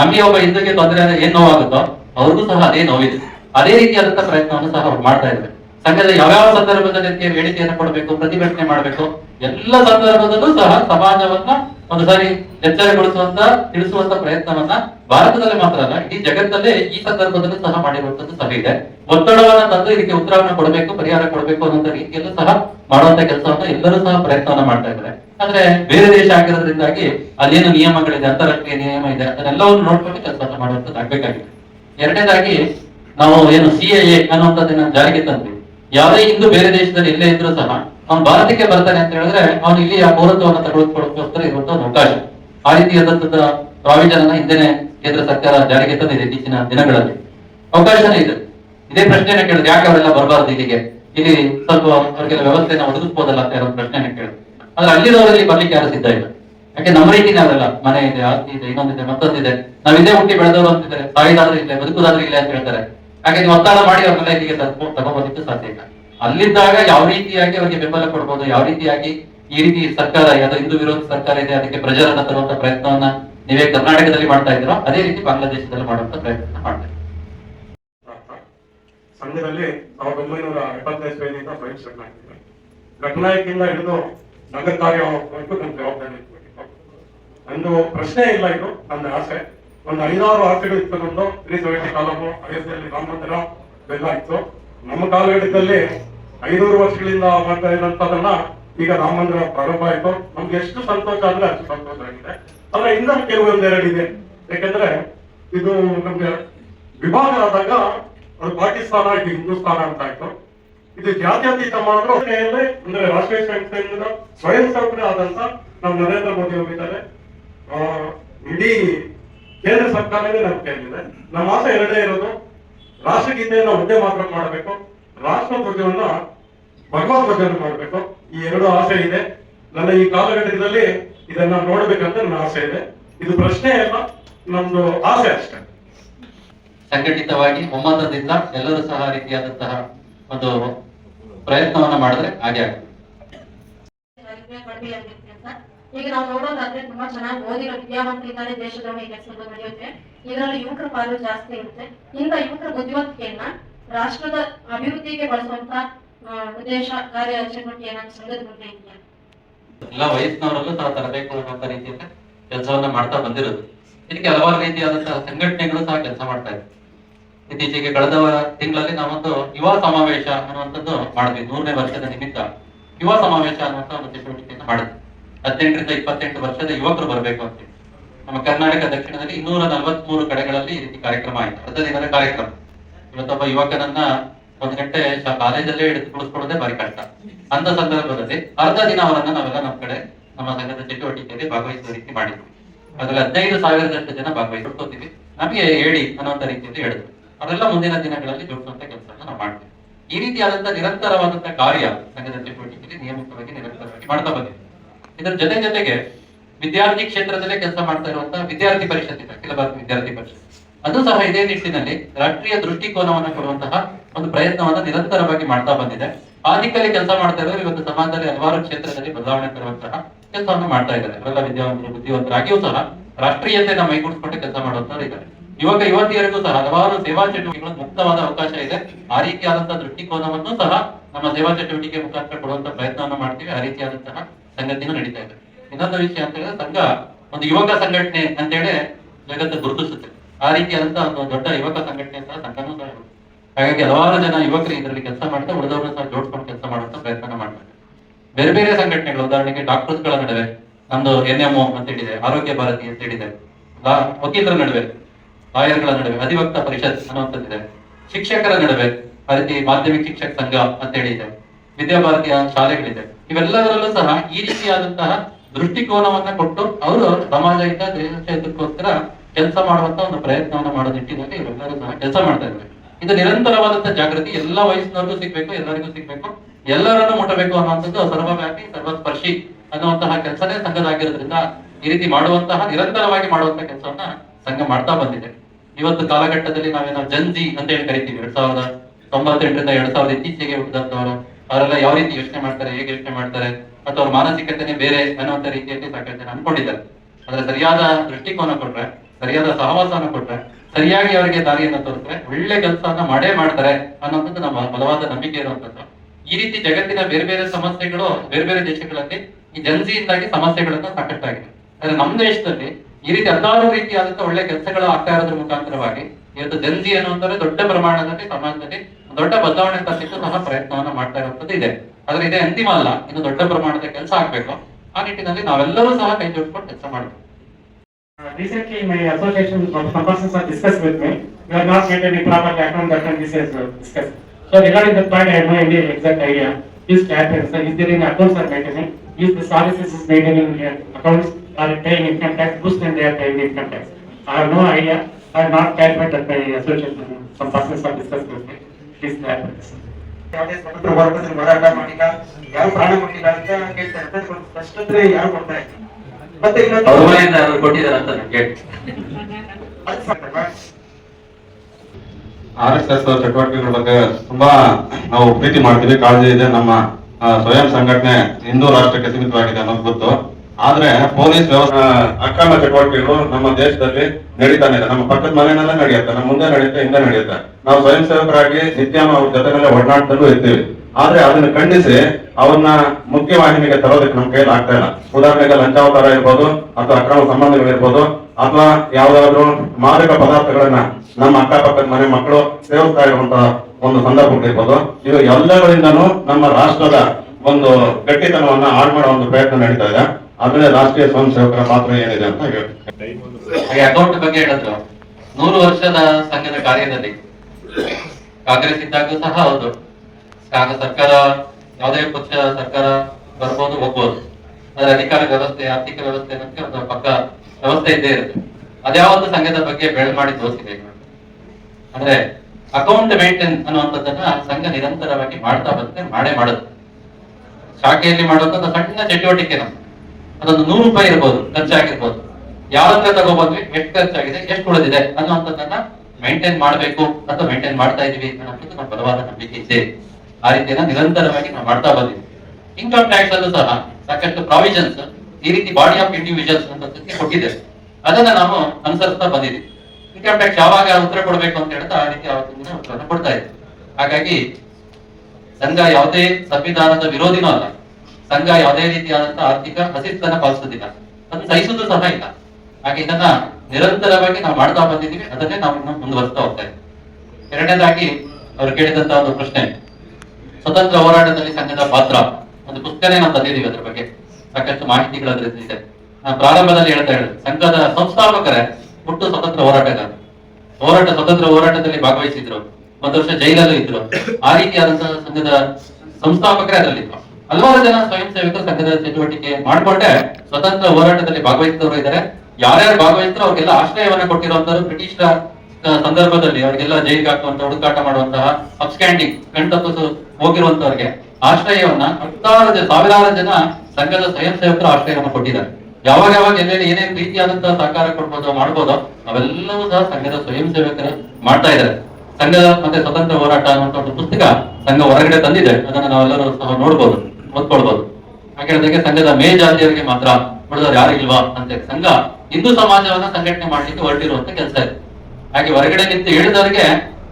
[SPEAKER 2] ನಮಗೆ ಒಬ್ಬ ಹಿಂದಕ್ಕೆ ತೊಂದರೆ ಏನ್ ನೋವಾಗುತ್ತೋ, ಅವ್ರಿಗೂ ಸಹ ಅದೇ ನೋವಿದೆ. ಅದೇ ರೀತಿಯಾದಂತಹ ಪ್ರಯತ್ನವನ್ನು ಸಹ ಅವ್ರು ಮಾಡ್ತಾ ಇದ್ದಾರೆ. ಸಂಘದ ಯಾವ್ಯಾವ ಸಂದರ್ಭದಲ್ಲಿ ಬೇಡಿಕೆಯನ್ನು ಕೊಡಬೇಕು, ಪ್ರತಿಭಟನೆ ಮಾಡಬೇಕು, ಎಲ್ಲ ಸಂದರ್ಭದಲ್ಲೂ ಸಹ ಸಮಾಜವನ್ನ ಒಂದು ಸಾರಿ ಎಚ್ಚರಗೊಳಿಸುವಂತ ತಿಳಿಸುವಂತ ಪ್ರಯತ್ನವನ್ನ ಭಾರತದಲ್ಲಿ ಮಾತ್ರ ಅಲ್ಲ, ಇಡೀ ಜಗತ್ತಲ್ಲೇ ಈ ಸಂದರ್ಭದಲ್ಲೂ ಸಹ ಮಾಡಿರುವಂತದ್ದು ಸಹ ಇದೆ. ಒತ್ತಡವನ್ನ ತಂದು ಇದಕ್ಕೆ ಉತ್ತರವನ್ನ ಕೊಡಬೇಕು, ಪರಿಹಾರ ಕೊಡಬೇಕು ಅನ್ನೋ ರೀತಿಯಲ್ಲೂ ಸಹ ಮಾಡುವಂತ ಕೆಲಸವನ್ನ ಎಲ್ಲರೂ ಸಹ ಪ್ರಯತ್ನವನ್ನ ಮಾಡ್ತಾ ಇದ್ದಾರೆ. ಅಂದ್ರೆ ಬೇರೆ ದೇಶ ಆಗಿರೋದ್ರಿಂದಾಗಿ ಅಲ್ಲೇನು ನಿಯಮಗಳಿದೆ, ಅಂತಾರಾಷ್ಟ್ರೀಯ ನಿಯಮ ಇದೆ, ಅದನ್ನೆಲ್ಲವನ್ನು ನೋಡ್ಕೊಂಡು ಕೆಲಸವನ್ನ ಮಾಡುವಂತದ್ದು ಆಗ್ಬೇಕಾಗಿದೆ. ಎರಡನೇದಾಗಿ ನಾವು ಏನು ಸಿ ಎ ಅನ್ನುವಂಥದ್ದನ್ನ ಜಾರಿಗೆ ತಂದ್ವಿ. ಯಾವುದೇ ಇಂದು ಬೇರೆ ದೇಶದಲ್ಲಿ ಎಲ್ಲೇ ಇದ್ರೂ ಸಹ ಅವ್ನು ಭಾರತಕ್ಕೆ ಬರ್ತಾನೆ ಅಂತ ಹೇಳಿದ್ರೆ ಅವನು ಇಲ್ಲಿ ಆ ಪೌರತ್ವವನ್ನು ತೆಗೆದುಕೊಳ್ಳೋಕ್ಕೋಸ್ಕರ ಇರುವಂತಹ ಅವಕಾಶ. ಆ ರೀತಿಯಾದಂತಹ ಪ್ರಾವಿಷನ್ ಹಿಂದೆನೆ ಕೇಂದ್ರ ಸರ್ಕಾರ ಜಾರಿಗೆ ತಂದಿದೆ ಇತ್ತೀಚಿನ ದಿನಗಳಲ್ಲಿ. ಅವಕಾಶನೇ ಇದೆ. ಇದೇ ಪ್ರಶ್ನೆನ ಕೇಳಿದ್ರು ಯಾಕೆ ಅವರೆಲ್ಲ ಬರಬಾರ್ದು ಇಲ್ಲಿಗೆ? ಇಲ್ಲಿ ಸ್ವಲ್ಪ ಅವರಿಗೆಲ್ಲ ವ್ಯವಸ್ಥೆನ ಒದಗಿಸ್ಬೋದಲ್ಲ ಅಂತ ಇರೋ ಪ್ರಶ್ನೆನ ಕೇಳಿದ್ರು. ಆದ್ರೆ ಅಲ್ಲಿರೋರಲ್ಲಿ ಬರ್ಲಿಕ್ಕೆ ಯಾರು ಸಿದ್ಧ ಇಲ್ಲ. ಯಾಕೆ ನಮ್ಮ ರೀತಿನೇ ಅವರೆಲ್ಲ ಮನೆ ಇದೆ, ಆಸ್ತಿ ಇದೆ ಇನ್ನೊಂದಿದೆ ಮತ್ತೊಂದಿದೆ ನಾವ್ ಇದೇ ಹುಟ್ಟಿ ಬೆಳೆದವರು ಅಂತಿದ್ದಾರೆ ಸಾಯಿದಾದ್ರೂ ಇಲ್ಲ, ಬದುಕುದಾದ್ರೂ ಇಲ್ಲ ಅಂತ ಹೇಳ್ತಾರೆ. ಹಾಗೆ ನೀವು ಒತ್ತಡ ಮಾಡಿ ಅವ್ರನ್ನೆಲ್ಲ ಇಲ್ಲಿಗೆ ತಗೊಂಡ್ ತಗೊಂಡ್ಬರ್ಲಿಕ್ಕೆ ಸಾಧ್ಯ ಇಲ್ಲ. ಅಲ್ಲಿದ್ದಾಗ ಯಾವ ರೀತಿಯಾಗಿ ಅವರಿಗೆ ಬೆಂಬಲ ಕೊಡ್ಬೋದು, ಯಾವ ರೀತಿಯಾಗಿ ಈ ರೀತಿ ಸರ್ಕಾರ, ಯಾವ್ದೋ ಹಿಂದೂ ವಿರೋಧಿ ಸರ್ಕಾರ ಇದೆ, ಅದಕ್ಕೆ ಪ್ರಜರನ್ನ ತರುವಂತ ಪ್ರಯತ್ನವನ್ನ ನೀವೇ ಕರ್ನಾಟಕದಲ್ಲಿ ಮಾಡ್ತಾ ಇದ್ದೀರೋ, ಅದೇ ರೀತಿ ಬಾಂಗ್ಲಾದೇಶದಲ್ಲಿ ಮಾಡುವಂತ ಪ್ರಯತ್ನ ಮಾಡ್ತಾರೆ
[SPEAKER 4] ಸಂಘದಲ್ಲಿ ಸಾವಿರದ ಒಂಬೈನೂರ ಎಪ್ಪತ್ತೈದು ಆಗಿದ್ದೆ ಘಟನಾಯಕಿಂದ ಹಿಡಿದು ನಗರ ಜವಾಬ್ದಾರಿ. ನಂದು ಪ್ರಶ್ನೆ ಇಲ್ಲ ಇದು, ನನ್ನ ಆಸೆ. ಒಂದು ಐದಾರು ಆಸೆಗಳು ಇತ್ತು ತ್ರೀ ಸೆವೆಂಟಿ ಕಾಲಮು ಅಯೋಧ್ಯೆಯಲ್ಲಿ ರಾಮ ಮಂದಿರ ಬೆಲ್ಲ ಇತ್ತು. ನಮ್ಮ ಕಾಲಘಟ್ಟದಲ್ಲಿ ಐನೂರು ವರ್ಷಗಳಿಂದ ಮಾಡ್ತಾ ಇರುವಂತದನ್ನ ಈಗ ರಾಮ ಮಂದಿರ ಪ್ರಾರಂಭ ಆಯ್ತು. ನಮ್ಗೆ ಎಷ್ಟು ಸಂತೋಷ ಅಂದ್ರೆ ಅಷ್ಟು ಸಂತೋಷ ಆಗಿದೆ. ಆದ್ರೆ ಇನ್ನ ಕೆಲವೊಂದೆರಡಿದೆ ಯಾಕಂದ್ರೆ ಇದು ನಮ್ಗೆ ವಿಭಾಗ ಆದಾಗ ಅದು ಪಾಕಿಸ್ತಾನ, ಇದು ಹಿಂದೂಸ್ತಾನ ಅಂತ ಆಯ್ತು. ಇದು ಜಾತ್ಯತೀತ ಮಾಡಿದ್ರು. ಅಂದ್ರೆ ರಾಷ್ಟ್ರೀಯ ಸ್ವಯಂ ಸೇವಕರ ಸ್ವಯಂ ಸೇವಕರೇ ಆದಂತ ನಮ್ಮ ನರೇಂದ್ರ ಮೋದಿ ಹೋಗಿದ್ದಾರೆ ಇಡೀ ಕೇಂದ್ರ ಸರ್ಕಾರನೇ ನಮ್ಮ ಕೇಳಿದೆ ನಮ್ಮ ಆಸೆ ಎರಡೇ ಇರೋದು ರಾಷ್ಟ್ರಗೀತೆಯನ್ನ ಒಂದೇ ಮಾತ್ರ ಮಾಡಬೇಕು. ರಾಷ್ಟ್ರ ಧ್ವಜವನ್ನ ಭಗವದ್ ಭಜನೆ ಮಾಡಬೇಕು. ಈ ಎರಡು ಆಸೆ ಇದೆ. ನನ್ನ ಈ ಕಾಲಘಟ್ಟದಲ್ಲಿ ಇದನ್ನ ನೋಡ್ಬೇಕಂತ ನನ್ನ ಆಸೆ ಇದೆ. ಇದು ಪ್ರಶ್ನೆ ಅಲ್ಲ ನಮ್ದು ಆಸೆ ಅಷ್ಟೇ.
[SPEAKER 2] ಸಂಘಟಿತವಾಗಿ ಒಮ್ಮತದಿಂದ ಎಲ್ಲರೂ ಸಹ ರೀತಿಯಾದಂತಹ ಒಂದು ಪ್ರಯತ್ನವನ್ನ ಮಾಡಿದ್ರೆ ಹಾಗೆ ಆಗ್ತದೆ
[SPEAKER 5] ಈಗ ನಾವು ನೋಡೋದಾದ್ರೆ ತುಂಬಾ ಚೆನ್ನಾಗಿ ಓದಿರೋ ವಿದ್ಯಾವಂತರಿದ್ದಾರೆ ದೇಶದಲ್ಲಿ ಕೆಲಸಗಳು ನಡೆಯುತ್ತೆ. ಇದರಲ್ಲಿ ಯುವಕರ ಪಾಲು ಜಾಸ್ತಿ ಇರುತ್ತೆ. ಇಂಥ ಯುವಕರ ಬುದ್ಧಿವಂತಿಕೆಯನ್ನ ರಾಷ್ಟ್ರದ ಅಭಿವೃದ್ಧಿಗೆ ಬಳಸುವಂತ ಉದ್ದೇಶ, ಕಾರ್ಯ
[SPEAKER 2] ಎಲ್ಲ ವಯಸ್ಸಿನವರಲ್ಲೂ ಸಹ ತರಬೇಕು ಅನ್ನುವಂತ ರೀತಿಯಲ್ಲಿ ಕೆಲಸವನ್ನ ಮಾಡ್ತಾ ಬಂದಿರೋದು. ಇದಕ್ಕೆ ಹಲವಾರು ರೀತಿಯಾದಂತಹ ಸಂಘಟನೆಗಳು ಸಹ ಕೆಲಸ ಮಾಡ್ತಾ ಇದೆ ಇತ್ತೀಚೆಗೆ ಕಳೆದ ತಿಂಗಳಲ್ಲಿ ನಾವೊಂದು ಯುವ ಸಮಾವೇಶ ಅನ್ನುವಂಥದ್ದು ಮಾಡಿದ್ವಿ, ನೂರನೇ ವರ್ಷದ ನಿಮಿತ್ತ ಯುವ ಸಮಾವೇಶ ಅನ್ನುವಂಥ ಒಂದು ಚಟುವಟಿಕೆಯನ್ನು ಮಾಡಿದ್ವಿ. ಹದಿನೆಂಟರಿಂದ ಇಪ್ಪತ್ತೆಂಟು ವರ್ಷದ ಯುವಕರು ಬರಬೇಕು ಅಂತ ನಮ್ಮ ಕರ್ನಾಟಕ ದಕ್ಷಿಣದಲ್ಲಿ ಇನ್ನೂರ ನಲವತ್ಮೂರು ಕಡೆಗಳಲ್ಲಿ ಈ ರೀತಿ ಕಾರ್ಯಕ್ರಮ ಆಯ್ತು. ಅರ್ಧ ದಿನದ ಕಾರ್ಯಕ್ರಮ. ಇವತ್ತೊಬ್ಬ ಯುವಕನನ್ನ ಒಂದು ಗಂಟೆ ಕಾಲೇಜಲ್ಲೇ ಹಿಡಿದು ಕುಳಿಸ್ಕೊಳ್ಳೋದೇ ಬಾರಿ ಕಷ್ಟ. ಅಂತ ಸಂದರ್ಭದಲ್ಲಿ ಅರ್ಧ ದಿನ ಅವರನ್ನ ನಾವೆಲ್ಲ ನಮ್ಮ ಕಡೆ, ನಮ್ಮ ಸಂಘದ ಚಟುವಟಿಕೆಯಲ್ಲಿ ಭಾಗವಹಿಸುವ ರೀತಿ ಮಾಡಿದ್ವಿ. ಅದ್ರಲ್ಲಿ ಹದಿನೈದು ಸಾವಿರದಷ್ಟು ಜನ ಭಾಗವಹಿಸ್ಕೊತೀವಿ ನಮಗೆ ಹೇಳಿ ಅನ್ನೋಂಥ ರೀತಿಯಲ್ಲಿ ಹೇಳಿದ್ರು. ಅದೆಲ್ಲ ಮುಂದಿನ ದಿನಗಳಲ್ಲಿ ಜೋಡಿಸುವಂತ ಕೆಲಸವನ್ನು ನಾವು ಮಾಡ್ತೀವಿ. ಈ ರೀತಿಯಾದಂತಹ ನಿರಂತರವಾದಂತ ಕಾರ್ಯ ಸಂಘದ ಚಟುವಟಿಕೆಯಲ್ಲಿ ನಿಯಮಿತವಾಗಿ ನಿರಂತರವಾಗಿ ಮಾಡ್ತಾ ಬಂದಿದೆ. ಇದರ ಜೊತೆ ಜೊತೆಗೆ ವಿದ್ಯಾರ್ಥಿ ಕ್ಷೇತ್ರದಲ್ಲೇ ಕೆಲಸ ಮಾಡ್ತಾ ಇರುವಂತಹ ವಿದ್ಯಾರ್ಥಿ ಪರಿಷತ್ ಇದೆ ಅಖಿಲ ಭಾರತ ವಿದ್ಯಾರ್ಥಿ ಪರಿಷತ್. ಅದು ಸಹ ಇದೇ ನಿಟ್ಟಿನಲ್ಲಿ ರಾಷ್ಟ್ರೀಯ ದೃಷ್ಟಿಕೋನವನ್ನು ಕೊಡುವಂತಹ ಒಂದು ಪ್ರಯತ್ನವನ್ನ ನಿರಂತರವಾಗಿ ಮಾಡ್ತಾ ಬಂದಿದೆ. ಆ ದಿಕ್ಕಲ್ಲಿ ಕೆಲಸ ಮಾಡ್ತಾ ಇರೋರು ಇವತ್ತು ಸಮಾಜದಲ್ಲಿ ಹಲವಾರು ಕ್ಷೇತ್ರದಲ್ಲಿ ಬದಲಾವಣೆ ತರುವಂತಹ ಕೆಲಸವನ್ನು ಮಾಡ್ತಾ ಇದ್ದಾರೆ. ಎಲ್ಲ ವಿದ್ಯಾವಂತರು, ಬುದ್ಧಿವಂತರಾಗಿಯೂ ಸಹ ರಾಷ್ಟ್ರೀಯತೆಯನ್ನು ಮೈಗೂಡಿಸ್ಕೊಂಡು ಕೆಲಸ ಮಾಡುವಂತವ್ರು ಇದ್ದಾರೆ. ಯುವಕ ಯುವತಿಯರಿಗೂ ಸಹ ಹಲವಾರು ಸೇವಾ ಚಟುವಟಿಕೆಗಳು ಮುಕ್ತವಾದ ಅವಕಾಶ ಇದೆ. ಆ ರೀತಿಯಾದಂತಹ ದೃಷ್ಟಿಕೋನವನ್ನು ಸಹ ನಮ್ಮ ಸೇವಾ ಚಟುವಟಿಕೆ ಮುಖಾಂತರ ಕೊಡುವಂತಹ ಪ್ರಯತ್ನವನ್ನು ಮಾಡ್ತೀವಿ. ಆ ರೀತಿಯಾದಂತಹ ಸಂಗತಿನೂ ನಡೀತಾ ಇದೆ. ಇನ್ನೊಂದು ವಿಷಯ ಅಂತ ಹೇಳಿದ್ರೆ ಸಂಘ, ಒಂದು ಯುವಕ ಸಂಘಟನೆ ಅಂತೇಳಿ ಜಗತ್ತು ಗುರುತಿಸುತ್ತೆ. ಆ ರೀತಿಯಾದಂತಹ ಒಂದು ದೊಡ್ಡ ಯುವಕ ಸಂಘಟನೆ ಅಂತ ಸಂಘನೂ ಸಹ. ಹಾಗಾಗಿ ಹಲವಾರು ಜನ ಯುವಕರು ಇದರಲ್ಲಿ ಕೆಲಸ ಮಾಡ್ತಾ ಉಳಿದವ್ರನ್ನ ಸಹ ಜೋಡಿಸ್ಕೊಂಡು ಕೆಲಸ ಮಾಡುವಂತ ಪ್ರಯತ್ನ ಮಾಡ್ತಾರೆ. ಬೇರೆ ಬೇರೆ ಸಂಘಟನೆಗಳು, ಉದಾಹರಣೆಗೆ ಡಾಕ್ಟರ್ಸ್ಗಳ ನಡುವೆ ನಮ್ದು ಎನ್ ಎಂ ಅಂತ ಹೇಳಿದೆ, ಆರೋಗ್ಯ ಭಾರತಿ ಅಂತ ಹೇಳಿದೆ ವಕೀಲರ ನಡುವೆ, ಲಾಯರ್ಗಳ ನಡುವೆ, ಅಧಿವಕ್ತ ಪರಿಷತ್ ಅನ್ನುವಂಥದ್ದಿದೆ. ಶಿಕ್ಷಕರ ನಡುವೆ ಆ ಮಾಧ್ಯಮಿಕ ಶಿಕ್ಷಕ ಸಂಘ ಅಂತ ಹೇಳಿದೆ. ವಿದ್ಯಾಭಾರತಿಯ ಶಾಲೆಗಳಿದೆ. ಇವೆಲ್ಲದರಲ್ಲೂ ಸಹ ಈ ರೀತಿಯಾದಂತಹ ದೃಷ್ಟಿಕೋನವನ್ನ ಕೊಟ್ಟು ಅವರು ಸಮಾಜ ಹಿತ, ದೇಶ ಕೆಲಸ ಮಾಡುವಂತ ಒಂದು ಪ್ರಯತ್ನವನ್ನ ಮಾಡೋ ನಿಟ್ಟಿನಲ್ಲಿ ಇವರೆಲ್ಲರೂ ಸಹ ಕೆಲಸ ಮಾಡ್ತಾ ಇದ್ದಾರೆ. ಇದು ನಿರಂತರವಾದಂತ ಜಾಗೃತಿ. ಎಲ್ಲ ವಯಸ್ಸಿನವರಿಗೂ ಸಿಗ್ಬೇಕು, ಎಲ್ಲರಿಗೂ ಸಿಗ್ಬೇಕು. ಎಲ್ಲರನ್ನು ಮುಟ್ಟಬೇಕು ಅನ್ನುವಂಥದ್ದು ಸರ್ವವ್ಯಾಪಿ, ಸರ್ವಸ್ಪರ್ಶಿ ಅನ್ನುವಂತಹ ಕೆಲಸನೇ ಸಂಘದಾಗಿರೋದ್ರಿಂದ ಈ ರೀತಿ ಮಾಡುವಂತಹ, ನಿರಂತರವಾಗಿ ಮಾಡುವಂತಹ ಕೆಲಸವನ್ನ ಸಂಘ ಮಾಡ್ತಾ ಬಂದಿದೆ. ಇವತ್ತು ಕಾಲಘಟ್ಟದಲ್ಲಿ ನಾವೇನೋ ಜಂಜಿ ಅಂತ ಹೇಳಿ ಕರಿತೀವಿ. ಎರಡ್ ಸಾವಿರದ ತೊಂಬತ್ತೆಂಟರಿಂದ ಎರಡ್ ಸಾವಿರದ ಇತ್ತೀಚೆಗೆ ಹುಟ್ಟಿದಂತವರು ಅವರೆಲ್ಲ ಯಾವ ರೀತಿ ಯೋಚನೆ ಮಾಡ್ತಾರೆ, ಹೇಗೆ ಯೋಚನೆ ಮಾಡ್ತಾರೆ, ಅಥವಾ ಅವ್ರ ಮಾನಸಿಕತೆನೇ ಬೇರೆ ಅನ್ನುವಂಥ ರೀತಿಯಲ್ಲಿ ಸಾಕಷ್ಟು ಅನ್ಕೊಂಡಿದ್ದಾರೆ. ಅದರ ಸರಿಯಾದ ದೃಷ್ಟಿಕೋನ ಕೊಟ್ರೆ ಸರಿಯಾದ ಸಹವಾಸನ ಕೊಟ್ರೆ, ಸರಿಯಾಗಿ ಅವರಿಗೆ ದಾರಿಯನ್ನು ತೋರಿಸ್ರೆ, ಒಳ್ಳೆ ಕೆಲಸವನ್ನ ಮಾಡೇ ಮಾಡ್ತಾರೆ ಅನ್ನೋಂಥದ್ದು ನಮ್ಮ ಬಲವಾದ ನಂಬಿಕೆ ಇರುವಂತದ್ದು ಈ ರೀತಿ ಜಗತ್ತಿನ ಬೇರೆ ಬೇರೆ ಸಮಸ್ಯೆಗಳು, ಬೇರೆ ಬೇರೆ ದೇಶಗಳಲ್ಲಿ ಈ ಜನಸಿಯಿಂದಾಗಿ ಸಮಸ್ಯೆಗಳನ್ನ ಸಾಕಷ್ಟಾಗಿದೆ. ಆದ್ರೆ ನಮ್ಮ ದೇಶದಲ್ಲಿ ಈ ರೀತಿ ಹತ್ತಾರು ರೀತಿಯಾದಂತಹ ಒಳ್ಳೆ ಕೆಲಸಗಳು ಆಗ್ತಾ ಇರೋದ್ರ ಮುಖಾಂತರವಾಗಿ ಇವತ್ತು ಜನಜಿ ಅನ್ನುವಂತಾರೆ ದೊಡ್ಡ ಪ್ರಮಾಣದಲ್ಲಿ ಸಮಾಜದಲ್ಲಿ ದೊಡ್ಡ ಬದಲಾವಣೆ ತರಲಿಕ್ಕೂ ಸಹ ಪ್ರಯತ್ನವನ್ನ ಮಾಡ್ತಾ ಇರುವಂತದ್ದು ಇದೆ. ಆದ್ರೆ ಇದೇ ಅಂತಿಮ ಅಲ್ಲ, ಇನ್ನು ದೊಡ್ಡ ಪ್ರಮಾಣದ ಕೆಲಸ ಆಗ್ಬೇಕು. ಆ ನಿಟ್ಟಿನಲ್ಲಿ ನಾವೆಲ್ಲರೂ ಸಹ ಕೈ ಜೋಡಿಸ್ಕೊಂಡು ಕೆಲಸ ಮಾಡಬೇಕು.
[SPEAKER 3] Recently, my association, some persons have discussed with me, we are not maintaining proper account that can be said, uh, discussed. So regarding that point, I have no any exact idea. Is clarify, sir, is there any accounts are maintaining? Is the services is maintaining uh, accounts, are paying income tax, who's then they are paying income tax? I have no idea, I have not clarified that my association, some persons have discussed with me. Please clarify this.
[SPEAKER 6] ಯಾವುದೇ ಸ್ವತಂತ್ರ ಹೋರಾಟದಲ್ಲಿ ಹೋರಾಟ ಮಾಡಿಲ್ಲ ಯಾರು ಪ್ರಾಣ ಕೊಟ್ಟಿಲ್ಲ ಅಂತ ಕೇಳ್ತಾರೆ ಅದಕ್ಕೆ ಒಂದು ಸ್ಪಷ್ಟತೆ ಯಾರು ಕೊಡ್ತಾ ಇಲ್ಲ ಮತ್ತೆ
[SPEAKER 2] ಅವ್ರ ಮನೆಯಿಂದ ಯಾರು ನಂಗೆ?
[SPEAKER 7] ಆರ್ ಎಸ್ ಎಸ್ ಚಟುವಟಿಕೆಗಳ ಬಗ್ಗೆ ತುಂಬಾ ನಾವು ಪ್ರೀತಿ ಮಾಡ್ತೀವಿ. ಕಾಳಜಿ ಇದೆ ನಮ್ಮ ಸ್ವಯಂ ಸಂಘಟನೆ ಹಿಂದೂ ರಾಷ್ಟ್ರಕ್ಕೆ ಸೀಮಿತವಾಗಿದೆ ಅನ್ನೋದು ಗೊತ್ತು. ಆದ್ರೆ ಪೊಲೀಸ್ ವ್ಯವಸ್ಥೆ ಅಕ್ರಮ ಚಟುವಟಿಕೆಗಳು ನಮ್ಮ ದೇಶದಲ್ಲಿ ನಡೀತಾನೆ ಇದೆ. ನಮ್ಮ ಪಕ್ಕದ ಮನೆಯಲ್ಲೇ ನಡೆಯುತ್ತೆ ನಮ್ಮ ಮುಂದೆ ನಡೆಯುತ್ತೆ ಹಿಂದೆ ನಡೆಯುತ್ತೆ. ನಾವು ಸ್ವಯಂ ಸೇವಕರಾಗಿ ನಿತ್ಯ ಅವ್ರ ಜೊತೆನಲ್ಲೇ ಒಡನಾಟದಲ್ಲೂ ಇರ್ತೀವಿ. ಆದ್ರೆ ಅದನ್ನ ಖಂಡಿಸಿ ಅವನ್ನ ಮುಖ್ಯವಾಹಿನಿಗೆ ತರೋದಕ್ಕೆ ನಮ್ಮ ಕೈಯಲ್ಲಿ ಆಗ್ತಾ ಇಲ್ಲ. ಉದಾಹರಣೆಗೆ ಲಂಚಾವತಾರ ಇರ್ಬೋದು ಅಥವಾ ಅಕ್ರಮ ಸಂಬಂಧಗಳಿರ್ಬೋದು ಅಥವಾ ಯಾವ್ದಾದ್ರು ಮಾದಕ ಪದಾರ್ಥಗಳನ್ನ ನಮ್ಮ ಅಕ್ಕಪಕ್ಕದ ಮನೆ ಮಕ್ಕಳು ಸೇವಿಸ್ತಾ ಇರುವಂತಹ ಒಂದು ಸಂದರ್ಭಗಳಿರ್ಬೋದು ಇವ ಎಲ್ಲಗಳಿಂದನೂ ನಮ್ಮ ರಾಷ್ಟ್ರದ ಒಂದು ಗಟ್ಟಿತನವನ್ನ ಹಾಳು ಮಾಡೋ ಒಂದು ಪ್ರಯತ್ನ ನಡೀತಾ ಇದೆ. ಆದ್ರೆ ರಾಷ್ಟ್ರೀಯ ಸ್ವಯಂ ಸೇವಕರ ಪಾತ್ರ ಏನಿದೆ ಅಂತ ಹೇಳ್ತೀನಿ.
[SPEAKER 2] ಅಕೌಂಟ್ ಬಗ್ಗೆ ಹೇಳಿದ್ರು. ನೂರು ವರ್ಷದ ಸಂಘದ ಕಾರ್ಯದಲ್ಲಿ ಕಾಂಗ್ರೆಸ್ ಇದ್ದಾಗೂ ಸಹ ಹೌದು. ಸರ್ಕಾರ, ಯಾವುದೇ ಪಕ್ಷ ಸರ್ಕಾರ ಬರ್ಬೋದು, ಹೋಗ್ಬೋದು. ಆದ್ರೆ ಅಧಿಕಾರ ವ್ಯವಸ್ಥೆ, ಆರ್ಥಿಕ ವ್ಯವಸ್ಥೆ ಅನ್ನೋದಕ್ಕೆ ಒಂದು ಪಕ್ಕ ವ್ಯವಸ್ಥೆ ಇದ್ದೇ ಇರುತ್ತೆ. ಅದ್ಯಾವತ್ತು ಸಂಘದ ಬಗ್ಗೆ ಬೆಳೆ ಮಾಡಿ ತೋರಿಸಿದೆ ಅಂದ್ರೆ ಅಕೌಂಟ್ ಮೇಂಟೈನ್ ಅನ್ನುವಂಥದ್ದನ್ನ ಸಂಘ ನಿರಂತರವಾಗಿ ಮಾಡ್ತಾ ಬಂದ್ರೆ ಮಾಡೇ ಮಾಡುತ್ತೆ ಶಾಖೆಯಲ್ಲಿ ಮಾಡುವಂತ ಸಣ್ಣ ಚಟುವಟಿಕೆ ನಮ್ದು. ಅದೊಂದು ನೂರು ರೂಪಾಯಿ ಇರ್ಬೋದು, ಖರ್ಚಾಗಿರ್ಬೋದು. ಯಾವ ಹತ್ರ ತಗೊಬಂದ್ವಿ ಎಷ್ಟು ಖರ್ಚಾಗಿದೆ, ಎಷ್ಟು ಉಳಿದಿದೆ ಅನ್ನುವಂಥದ್ದನ್ನ ಮೇಂಟೈನ್ ಮಾಡಬೇಕು ಅಥವಾ ಮೇಂಟೈನ್ ಮಾಡ್ತಾ ಇದೀವಿ ಅನ್ನೋದು ನಮ್ಮ ಬಲವಾದ ನಂಬಿಕೆ ಇದೆ. ಆ ರೀತಿಯನ್ನ ನಿರಂತರವಾಗಿ ನಾವು ಮಾಡ್ತಾ ಬಂದಿದ್ವಿ ಇನ್ಕಮ್ ಟ್ಯಾಕ್ಸ್ ಅಲ್ಲೂ ಸಹ ಸಾಕಷ್ಟು ಪ್ರಾವಿಷನ್ಸ್ ಈ ರೀತಿ ಬಾಡಿ ಆಫ್ ಇಂಡಿವಿಜುವಲ್ಸ್ ಅಂತ ಕೊಟ್ಟಿದೆ. ಅದನ್ನ ನಾವು ಅನುಸರಿಸ್ತಾ ಬಂದಿದ್ದೀವಿ. ಇನ್ಕಮ್ ಟ್ಯಾಕ್ಸ್ ಯಾವಾಗ ಉತ್ತರ ಕೊಡಬೇಕು ಅಂತ ಹೇಳ್ತಾ ಆ ರೀತಿ ಅವತ್ತಿನ ಉತ್ತರವನ್ನು ಕೊಡ್ತಾ ಇದ್ವಿ ಹಾಗಾಗಿ ಸಂಘ ಯಾವುದೇ ಸಂವಿಧಾನದ ವಿರೋಧಿನೂ ಅಲ್ಲ. ಸಂಘ ಯಾವುದೇ ರೀತಿಯಾದಂತಹ ಆರ್ಥಿಕ ಹಸಿತನ್ನ ಪಾಲಿಸೋದಿಲ್ಲ. ಅದನ್ನು ಸಹಿಸುವುದು ಸಹ ಇಲ್ಲ. ಹಾಗೆ ಇದನ್ನ ನಿರಂತರವಾಗಿ ನಾವು ಮಾಡ್ತಾ ಬಂದಿದ್ದೀವಿ. ಅದನ್ನೇ ನಾವು ಮುಂದುವರಿಸ್ತಾ ಹೋಗ್ತಾ ಇದ್ದೀವಿ. ಎರಡನೇದಾಗಿ ಅವರು ಕೇಳಿದಂತಹ ಒಂದು ಪ್ರಶ್ನೆ. ಸ್ವತಂತ್ರ ಹೋರಾಟದಲ್ಲಿ ಸಂಘದ ಪಾತ್ರ. ಒಂದು ಪುಸ್ತಕನೇ ನಾವು ತಂದಿದ್ದೀವಿ ಅದ್ರ ಬಗ್ಗೆ. ಸಾಕಷ್ಟು ಮಾಹಿತಿಗಳು ಅದ್ರ ಇದೆ ನಾನು ಪ್ರಾರಂಭದಲ್ಲಿ ಹೇಳ್ತಾ ಹೇಳಿದೆ ಸಂಘದ ಸಂಸ್ಥಾಪಕರೇ ಹುಟ್ಟು ಸ್ವತಂತ್ರ ಹೋರಾಟಗಾರರು ಹೋರಾಟ, ಸ್ವತಂತ್ರ ಹೋರಾಟದಲ್ಲಿ ಭಾಗವಹಿಸಿದ್ರು. ಒಂದು ವರ್ಷ ಜೈಲಲ್ಲೂ ಇದ್ರು. ಆ ರೀತಿಯಾದಂತಹ ಸಂಘದ ಸಂಸ್ಥಾಪಕರೇ ಅದರಲ್ಲಿ. ಹಲವಾರು ಜನ ಸ್ವಯಂ ಸೇವಕರು ಸಂಘದ ಚಟುವಟಿಕೆ ಮಾಡ್ಕೊಂಡೆ ಸ್ವತಂತ್ರ ಹೋರಾಟದಲ್ಲಿ ಭಾಗವಹಿಸಿದವರು ಇದ್ದಾರೆ. ಯಾರ್ಯಾರು ಭಾಗವಹಿಸಿದ್ರು ಅವ್ರಿಗೆಲ್ಲ ಆಶ್ರಯವನ್ನು ಕೊಟ್ಟಿರುವಂತಹ ಬ್ರಿಟಿಷರ ಸಂದರ್ಭದಲ್ಲಿ ಅವರಿಗೆಲ್ಲ ಜೈಲಿಗೆ ಹಾಕುವಂತ, ಹುಡುಕಾಟ ಮಾಡುವಂತಹ ಅಪ್ಸ್ಕ್ಯಾಂಡಿಂಗ್ ಕಣ್ತಪ್ಪಿಸು ಹೋಗಿರುವಂತವ್ರಿಗೆ ಆಶ್ರಯವನ್ನ ಹತ್ತಾರು ಸಾವಿರಾರು ಜನ ಸಂಘದ ಸ್ವಯಂ ಸೇವಕರು ಆಶ್ರಯವನ್ನು ಕೊಟ್ಟಿದ್ದಾರೆ. ಯಾವಾಗ ಯಾವಾಗ ಎಲ್ಲೆಲ್ಲಿ ಏನೇನ್ ರೀತಿಯಾದಂತಹ ಸಹಕಾರ ಕೊಡ್ಬೋದು, ಮಾಡ್ಬೋದೋ ಅವೆಲ್ಲವೂ ಸಹ ಸಂಘದ ಸ್ವಯಂ ಸೇವಕರು ಮಾಡ್ತಾ ಇದ್ದಾರೆ. ಸಂಘದ ಮತ್ತೆ ಸ್ವತಂತ್ರ ಹೋರಾಟ ಅನ್ನುವಂತ ಒಂದು ಪುಸ್ತಕ ಸಂಘ ಹೊರಗಡೆ ತಂದಿದೆ. ಅದನ್ನ ನಾವೆಲ್ಲರೂ ಸಹ ನೋಡ್ಬೋದು ಓದ್ಕೊಳ್ಬಹುದು ಹಾಗೆ ಸಂಘದ ಮೇಲ್ಜಾತಿಯವರಿಗೆ ಮಾತ್ರ ಉಳಿದವ್ರು ಯಾರು ಇಲ್ವಾ ಅಂತ ಸಂಘ ಹಿಂದೂ ಸಮಾಜವನ್ನ ಸಂಘಟನೆ ಮಾಡ್ಲಿಕ್ಕೆ ಹೊರಟಿರುವಂತ ಕೆಲಸ ಇದೆ. ಹಾಗೆ ಹೊರಗಡೆ ನಿಂತು ಹೇಳಿದವರಿಗೆ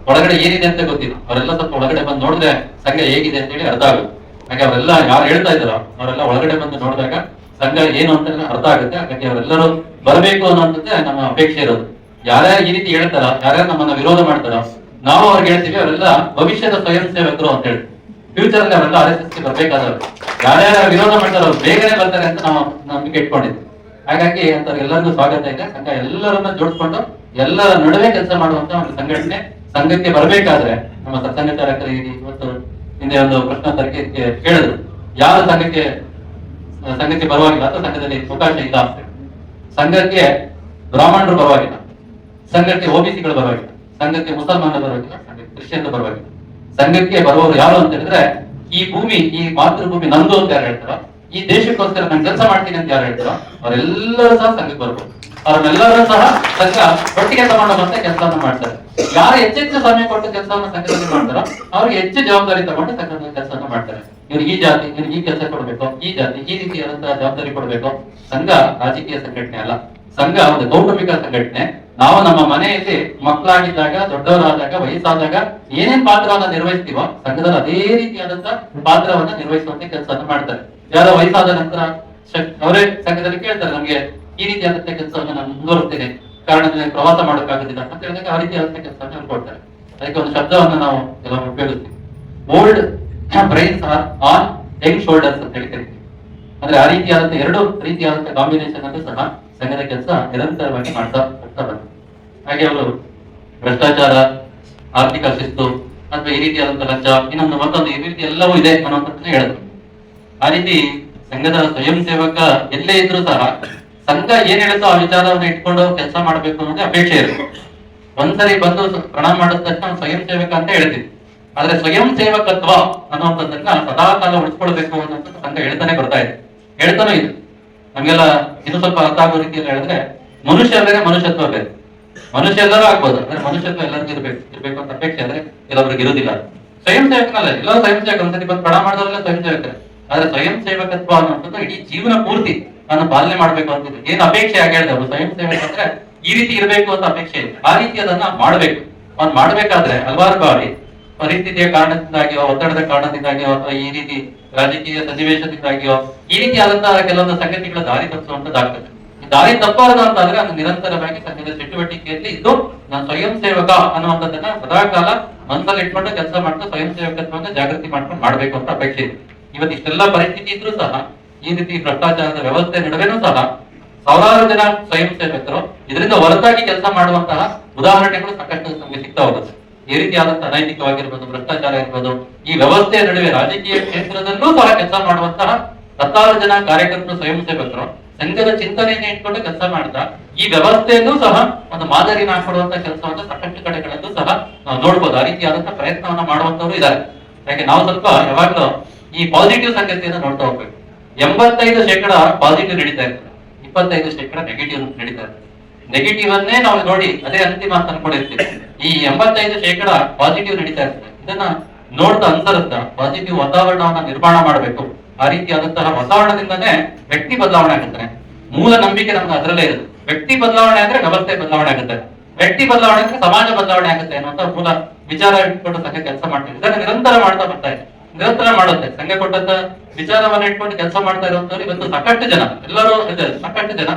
[SPEAKER 2] ಒಳಗಡೆ ಏನಿದೆ ಅಂತ ಗೊತ್ತಿಲ್ಲ. ಅವರೆಲ್ಲ ಸ್ವಲ್ಪ ಒಳಗಡೆ ಬಂದು ನೋಡಿದ್ರೆ ಸಂಘ ಹೇಗಿದೆ ಅಂತ ಹೇಳಿ ಅರ್ಥ ಆಗುತ್ತೆ. ಹಾಗೆ ಅವರೆಲ್ಲ ಯಾರು ಹೇಳ್ತಾ ಇದ್ದಾರೋ ಅವರೆಲ್ಲ ಒಳಗಡೆ ಬಂದು ನೋಡಿದಾಗ ಸಂಘ ಏನು ಅಂತ ಅರ್ಥ ಆಗುತ್ತೆ. ಹಾಗಾಗಿ ಅವರೆಲ್ಲರೂ ಬರಬೇಕು ಅನ್ನೋಂಥದ್ದೇ ನಮ್ಮ ಅಪೇಕ್ಷೆ ಇರೋದು. ಯಾರ್ಯಾರು ಈ ರೀತಿ ಹೇಳ್ತಾರ, ಯಾರ್ಯಾರು ನಮ್ಮನ್ನ ವಿರೋಧ ಮಾಡ್ತಾರೋ, ನಾವು ಅವ್ರಿಗೆ ಹೇಳ್ತೀವಿ, ಅವರೆಲ್ಲ ಭವಿಷ್ಯದ ಸ್ವಯಂ ಸೇವಕರು ಅಂತ ಹೇಳಿ. ಫ್ಯೂಚರ್ ಅಲ್ಲಿ ಅವರೆಲ್ಲ ಆರ್ ಎಸ್ ಎಸ್ ಬರ್ಬೇಕಾದವರು. ಯಾರ್ಯಾರು ವಿರೋಧ ಮಾಡ್ತಾರೋ ಬೇಗನೆ ಬರ್ತಾರೆ ಅಂತ ನಾವು ನಂಬಿಕೆ ಇಟ್ಕೊಂಡಿದ್ವಿ. ಹಾಗಾಗಿ ಎಲ್ಲರಿಗೂ ಸ್ವಾಗತ ಇದೆ. ಸಂಘ ಎಲ್ಲರನ್ನ ಜೋಡಿಸ್ಕೊಂಡು ಎಲ್ಲರ ನಡುವೆ ಕೆಲಸ ಮಾಡುವಂತ ಒಂದು ಸಂಘಟನೆ ಸಂಘಕ್ಕೆ ಬರಬೇಕಾದ್ರೆ ನಮ್ಮ ಈ ಇವತ್ತು ಹಿಂದೆ ಒಂದು ಪ್ರಶ್ನೋತ್ತರಕ್ಕೆ ಕೇಳಿದ್ರು. ಯಾರು ಸಂಘಕ್ಕೆ ಸಂಘಕ್ಕೆ ಬರುವಾಗಿಲ್ಲ ಅಥವಾ ಸಂಘದಲ್ಲಿ ಅವಕಾಶ ಇಲ್ಲ ಅಂತ. ಸಂಘಕ್ಕೆ ಬ್ರಾಹ್ಮಣರು ಪರವಾಗಿಲ್ಲ. ಸಂಘಕ್ಕೆ ಓಬಿಸಿಗಳು ಬರುವಾಗಿಲ್ಲ ಸಂಘಕ್ಕೆ ಮುಸಲ್ಮಾನರು ಬರುವಾಗಿಲ್ಲ ಸಂಘಕ್ಕೆ ಕ್ರಿಶ್ಚಿಯನ್ ಬರುವಾಗಿಲ್ಲ ಸಂಘಕ್ಕೆ ಬರುವವರು ಯಾರು ಅಂತ ಹೇಳಿದ್ರೆ, ಈ ಭೂಮಿ, ಈ ಮಾತೃಭೂಮಿ ನಂದು ಅಂತ ಯಾರು ಹೇಳ್ತಾರೋ, ಈ ದೇಶಕ್ಕೋಸ್ಕರ ನಾನು ಕೆಲಸ ಮಾಡ್ತೀನಿ ಅಂತ ಯಾರು ಹೇಳ್ತಾರೋ, ಅವರೆಲ್ಲರೂ ಸಹ ಸಂಘಕ್ಕೆ ಬರ್ಬೋದು. ಅವ್ರನ್ನೆಲ್ಲರೂ ಸಹ ಸಂಘ ಒಟ್ಟಿಗೆ ತಗೊಂಡಂತ ಕೆಲಸವನ್ನು ಮಾಡ್ತಾರೆ. ಯಾರು ಹೆಚ್ಚೆಚ್ಚು ಸಮಯ ಕೊಟ್ಟು ಕೆಲಸವನ್ನು ಸಂಘದಲ್ಲಿ ಮಾಡ್ತಾರೋ ಅವ್ರಿಗೆ ಹೆಚ್ಚು ಜವಾಬ್ದಾರಿ ತಗೊಂಡು ಸಂಘದ ಕೆಲಸವನ್ನು ಮಾಡ್ತಾರೆ. ಇವ್ರು ಈ ಜಾತಿ, ಇವ್ರಿಗೆ ಈ ಕೆಲಸ ಕೊಡ್ಬೇಕು, ಈ ಜಾತಿ, ಈ ರೀತಿಯಾದಂತಹ ಜವಾಬ್ದಾರಿ ಕೊಡ್ಬೇಕು. ಸಂಘ ರಾಜಕೀಯ ಸಂಘಟನೆ ಅಲ್ಲ. ಸಂಘ ಒಂದು ಕೌಟುಂಬಿಕ ಸಂಘಟನೆ. ನಾವು ನಮ್ಮ ಮನೆಯಲ್ಲಿ ಮಕ್ಕಳಾಗಿದ್ದಾಗ, ದೊಡ್ಡವರಾದಾಗ, ವಯಸ್ಸಾದಾಗ ಏನೇನ್ ಪಾತ್ರವನ್ನ ನಿರ್ವಹಿಸ್ತೀವೋ ಸಂಘದಲ್ಲಿ ಅದೇ ರೀತಿಯಾದಂತ ಪಾತ್ರವನ್ನ ನಿರ್ವಹಿಸುವಂತ ಕೆಲಸವನ್ನು ಮಾಡ್ತಾರೆ. ಯಾರೋ ವಯಸ್ಸಾದ ನಂತರ ಅವರೇ ಸಂಘದಲ್ಲಿ ಕೇಳ್ತಾರೆ, ನಮ್ಗೆ ಈ ರೀತಿಯಾದಂತ ಕೆಲಸವನ್ನು ನಾನು ಮುಂದುವರಿಸ್ತೇನೆ. ಕಾರಣದಿಂದ ಪ್ರವಾಸ ಮಾಡೋಕ್ಕಾಗೋದಿಲ್ಲ ಅಂತ ಹೇಳಿದಾಗ ಆ ರೀತಿಯಾದಂತ ಕೆಲಸವನ್ನು ಹೇಳ್ಕೊಡ್ತಾರೆ ಅದಕ್ಕೆ ಒಂದು ಶಬ್ದವನ್ನು ನಾವು ಕೆಲವೊಮ್ಮೆ ಉಪಯೋಗಿಸ್ತೀವಿ. Old brains are on young shoulders ಅಂತ ಹೇಳಿ ಅಂದ್ರೆ ಆ ರೀತಿಯಾದಂತ ಎರಡು ರೀತಿಯಾದಂತ ಕಾಂಬಿನೇಷನ್ ಅಲ್ಲೂ ಸಹ ಸಂಘದ ಕೆಲಸ ನಿರಂತರವಾಗಿ ಮಾಡ್ತಾ ಹೋಗ್ತಾ ಬಂತು ಹಾಗೆ ಅವರು ಭ್ರಷ್ಟಾಚಾರ, ಆರ್ಥಿಕ ಶಿಸ್ತು, ಅಥವಾ ಈ ರೀತಿಯಾದಂತ ಲಂಚ, ಇನ್ನೊಂದು ಮತ್ತೊಂದು ಈ ರೀತಿ ಎಲ್ಲವೂ ಇದೆ ಅನ್ನೋದನ್ನ ಹೇಳಿದ್ರು. ಆ ರೀತಿ ಸಂಘದ ಸ್ವಯಂ ಸೇವಕ ಎಲ್ಲೇ ಇದ್ರೂ ಸಹ ಸಂಘ ಏನ್ ಹೇಳುತ್ತೋ ಆ ವಿಚಾರವನ್ನು ಇಟ್ಕೊಂಡು ಕೆಲಸ ಮಾಡ್ಬೇಕು ಅನ್ನೋದೇ ಅಪೇಕ್ಷೆ ಇರುತ್ತೆ. ಒಂದ್ಸರಿ ಬಂದು ಪ್ರಣಾಮ ಮಾಡಿದ ತಕ್ಷಣ ಸ್ವಯಂ ಸೇವಕ ಅಂತ ಹೇಳ್ತೀವಿ ಆದ್ರೆ ಸ್ವಯಂ ಸೇವಕತ್ವ ಅನ್ನುವಂಥದ್ದನ್ನ ಸದಾ ಕಾಲ ಉಳಿಸ್ಕೊಳ್ಬೇಕು ಅಂತ ಸಂಘ ಹೇಳ್ತಾನೆ ಬರ್ತಾ ಇದೆ. ಹೇಳ್ತಾನೂ ಇದೆ. ನಮ್ಗೆಲ್ಲ ಇದು ಸ್ವಲ್ಪ ಅರ್ಥ ಆಗೋ ರೀತಿಯಲ್ಲಿ ಹೇಳಿದ್ರೆ ಮನುಷ್ಯ ಬೇರೆ ಮನುಷ್ಯತ್ವ ಬೇರೆ. ಮನುಷ್ಯ ಎಲ್ಲರೂ ಆಗ್ಬೋದು ಅಂದ್ರೆ ಮನುಷ್ಯತ್ವ ಎಲ್ಲರಿಗೂ ಇರ್ಬೇಕು ಇರ್ಬೇಕು ಅಂತ ಅಪೇಕ್ಷೆ ಅಂದ್ರೆ ಕೆಲವರಿಗೆ ಇರೋದಿಲ್ಲ ಸ್ವಯಂ ಸೇವಕನಲ್ಲ ಎಲ್ಲ ಸ್ವಯಂ ಸೇವಕ ಅಂತ ಬಂದು ಪ್ರಣಾಮ ಮಾಡಿದವರೆಲ್ಲ ಸ್ವಯಂ ಸೇವಕರೇ. ಆದ್ರೆ ಸ್ವಯಂ ಸೇವಕತ್ವ ಅನ್ನುವಂಥದ್ದು ಇಡೀ ಜೀವನ ಪೂರ್ತಿ ನಾನು ಪಾಲನೆ ಮಾಡ್ಬೇಕು ಅಂತ ಏನ್ ಅಪೇಕ್ಷೆ ಆಗಿ ಅವ್ರು? ಸ್ವಯಂ ಸೇವಕ ಅಂದ್ರೆ ಈ ರೀತಿ ಇರಬೇಕು ಅಂತ ಅಪೇಕ್ಷೆ ಇದೆ. ಆ ರೀತಿ ಅದನ್ನ ಮಾಡ್ಬೇಕು. ಅವ್ನು ಮಾಡ್ಬೇಕಾದ್ರೆ ಹಲವಾರು ಬಾರಿ ಪರಿಸ್ಥಿತಿಯ ಕಾರಣದಿಂದಾಗಿಯೋ, ಒತ್ತಡದ ಕಾರಣದಿಂದಾಗಿಯೋ, ಅಥವಾ ಈ ರೀತಿ ರಾಜಕೀಯ ಸನ್ನಿವೇಶದಿಂದಾಗಿಯೋ, ಈ ರೀತಿ ಆದಂತಹ ಕೆಲವೊಂದು ಸಂಗತಿಗಳ ದಾರಿ ತಪ್ಪಿಸುವಂತದ್ದಾಗ್ತದೆ ದಾರಿ ತಪ್ಪಾರದ ಅಂತ ಆದ್ರೆ ಅದು ನಿರಂತರವಾಗಿ ಸಂಘದ ಚಟುವಟಿಕೆಯಲ್ಲಿ ಇದ್ದು, ನಾನು ಸ್ವಯಂ ಸೇವಕ ಅನ್ನುವಂಥದ್ದನ್ನ ಸದಾಕಾಲ ಮನಸ್ಸಲ್ಲಿ ಇಟ್ಕೊಂಡು ಕೆಲಸ ಮಾಡ್ತಾ ಸ್ವಯಂ ಸೇವಕತ್ವವನ್ನು ಜಾಗೃತಿ ಮಾಡ್ಕೊಂಡು ಮಾಡ್ಬೇಕು ಅಂತ ಅಪೇಕ್ಷೆ ಇದೆ. ಇವತ್ತು ಇಷ್ಟೆಲ್ಲ ಪರಿಸ್ಥಿತಿ ಇದ್ರೂ ಸಹ ಈ ರೀತಿ ಭ್ರಷ್ಟಾಚಾರದ ವ್ಯವಸ್ಥೆ ನಡುವೆನೂ ಸಹ ಸಾವಿರಾರು ಜನ ಸ್ವಯಂ ಸೇವಕರು ಇದರಿಂದ ಹೊರತಾಗಿ ಕೆಲಸ ಮಾಡುವಂತಹ ಉದಾಹರಣೆಗಳು ಸಾಕಷ್ಟು ನಮಗೆ ಸಿಗ್ತಾ ಹೋಗುತ್ತೆ. ಈ ರೀತಿಯಾದಂತಹ ಅನೈತಿಕವಾಗಿರ್ಬೋದು, ಭ್ರಷ್ಟಾಚಾರ ಇರ್ಬೋದು, ಈ ವ್ಯವಸ್ಥೆಯ ನಡುವೆ ರಾಜಕೀಯ ಕ್ಷೇತ್ರದಲ್ಲೂ ಸಹ ಕೆಲಸ ಮಾಡುವಂತಹ ಹತ್ತಾರು ಜನ ಕಾರ್ಯಕರ್ತರು, ಸ್ವಯಂ ಸೇವಕರು, ಸಂಘದ ಚಿಂತನೆಯನ್ನು ಇಟ್ಕೊಂಡು ಕೆಲಸ ಮಾಡ್ತಾ, ಈ ವ್ಯವಸ್ಥೆಯಲ್ಲೂ ಸಹ ಒಂದು ಮಾದರಿನ ಹಾಕೊಡುವಂತ ಕೆಲಸವನ್ನು ಸಾಕಷ್ಟು ಕಡೆಗಳಲ್ಲೂ ಸಹ ನಾವು ನೋಡ್ಬೋದು. ಆ ರೀತಿಯಾದಂತಹ ಪ್ರಯತ್ನವನ್ನ ಮಾಡುವಂತವ್ರು ಇದ್ದಾರೆ. ಯಾಕೆ, ನಾವು ಸ್ವಲ್ಪ ಯಾವಾಗ್ಲೂ ಈ ಪಾಸಿಟಿವ್ ಸಂಗತಿಯನ್ನು ನೋಡ್ತಾ ಹೋಗ್ಬೇಕು. ಎಂಬತ್ತೈದು ಶೇಕಡ ಪಾಸಿಟಿವ್ ನಡೀತಾ ಇರ್ತದೆ. ಇಪ್ಪತ್ತೈದು ಶೇಕಡ ನೆಗೆಟಿವ್ ನಡೀತಾ ಇರ್ತದೆ. ನೆಗೆಟಿವ್ ಅನ್ನೇ ನಾವು ನೋಡಿ, ಅದೇ ಅಂತಿಮ ಅಂತ ಅನ್ಕೊಂಡಿರ್ತೀವಿ. ಈ ಎಂಬತ್ತೈದು ಶೇಕಡ ಪಾಸಿಟಿವ್ ನಡೀತಾ ಇರ್ತದೆ. ಇದನ್ನ ನೋಡ್ತಾ ಅನ್ಸರುತ್ತಾ ಪಾಸಿಟಿವ್ ವಾತಾವರಣವನ್ನ ನಿರ್ಮಾಣ ಮಾಡಬೇಕು. ಆ ರೀತಿಯಾದಂತಹ ವಾತಾವರಣದಿಂದನೇ ವ್ಯಕ್ತಿ ಬದಲಾವಣೆ ಆಗುತ್ತೆ. ಮೂಲ ನಂಬಿಕೆ ನಮ್ಗೆ ಅದರಲ್ಲೇ ಇರುತ್ತೆ ವ್ಯಕ್ತಿ ಬದಲಾವಣೆ ಅಂದ್ರೆ ವ್ಯವಸ್ಥೆ ಬದಲಾವಣೆ ಆಗುತ್ತೆ. ವ್ಯಕ್ತಿ ಬದಲಾವಣೆ ಅಂದ್ರೆ ಸಮಾಜ ಬದಲಾವಣೆ ಆಗುತ್ತೆ ಅಂತ ಮೂಲ ವಿಚಾರ ಇಟ್ಕೊಂಡು ಕೆಲಸ ಮಾಡ್ತೀವಿ. ಇದನ್ನ ನಿರಂತರ ಮಾಡ್ತಾ ಬರ್ತಾ ಇದೆ ನಿರಂತರ ಮಾಡುತ್ತೆ. ಸಂಘ ಕೊಟ್ಟಂತ ವಿಚಾರವನ್ನ ಇಟ್ಕೊಂಡು ಕೆಲಸ ಮಾಡ್ತಾ ಇರುವಂತವ್ರು ಇವತ್ತು ಸಾಕಷ್ಟು ಜನ. ಎಲ್ಲರೂ ಸಾಕಷ್ಟು ಜನ.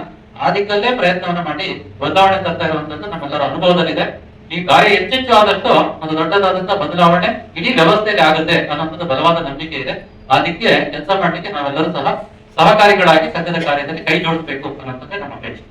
[SPEAKER 2] ಆ ದಿಕ್ಕಲ್ಲೇ ಪ್ರಯತ್ನವನ್ನ ಮಾಡಿ ಬದಲಾವಣೆ ತರ್ತಾ ಇರುವಂತದ್ದು ನಮ್ಮೆಲ್ಲರ ಅನುಭವದಲ್ಲಿದೆ. ಈ ಕಾರ್ಯ ಹೆಚ್ಚೆಚ್ಚು ಆದಷ್ಟು ಒಂದು ದೊಡ್ಡದಾದಂತಹ ಬದಲಾವಣೆ ಇಡೀ ವ್ಯವಸ್ಥೆಯಲ್ಲಿ ಆಗುತ್ತೆ ಅನ್ನೋಂಥದ್ದು ಬಲವಾದ ನಂಬಿಕೆ ಇದೆ. ಅದಕ್ಕೆ ದಿಕ್ಕೆ ಕೆಲಸ ಮಾಡ್ಲಿಕ್ಕೆ ನಾವೆಲ್ಲರೂ ಸಹ ಸಹಕಾರಿಗಳಾಗಿ ಸಂಘದ ಕಾರ್ಯದಲ್ಲಿ ಕೈ ಜೋಡಿಸಬೇಕು ಅನ್ನೋಂಥದ್ದೇ ನಮ್ಮ ಅಪೇಕ್ಷೆ.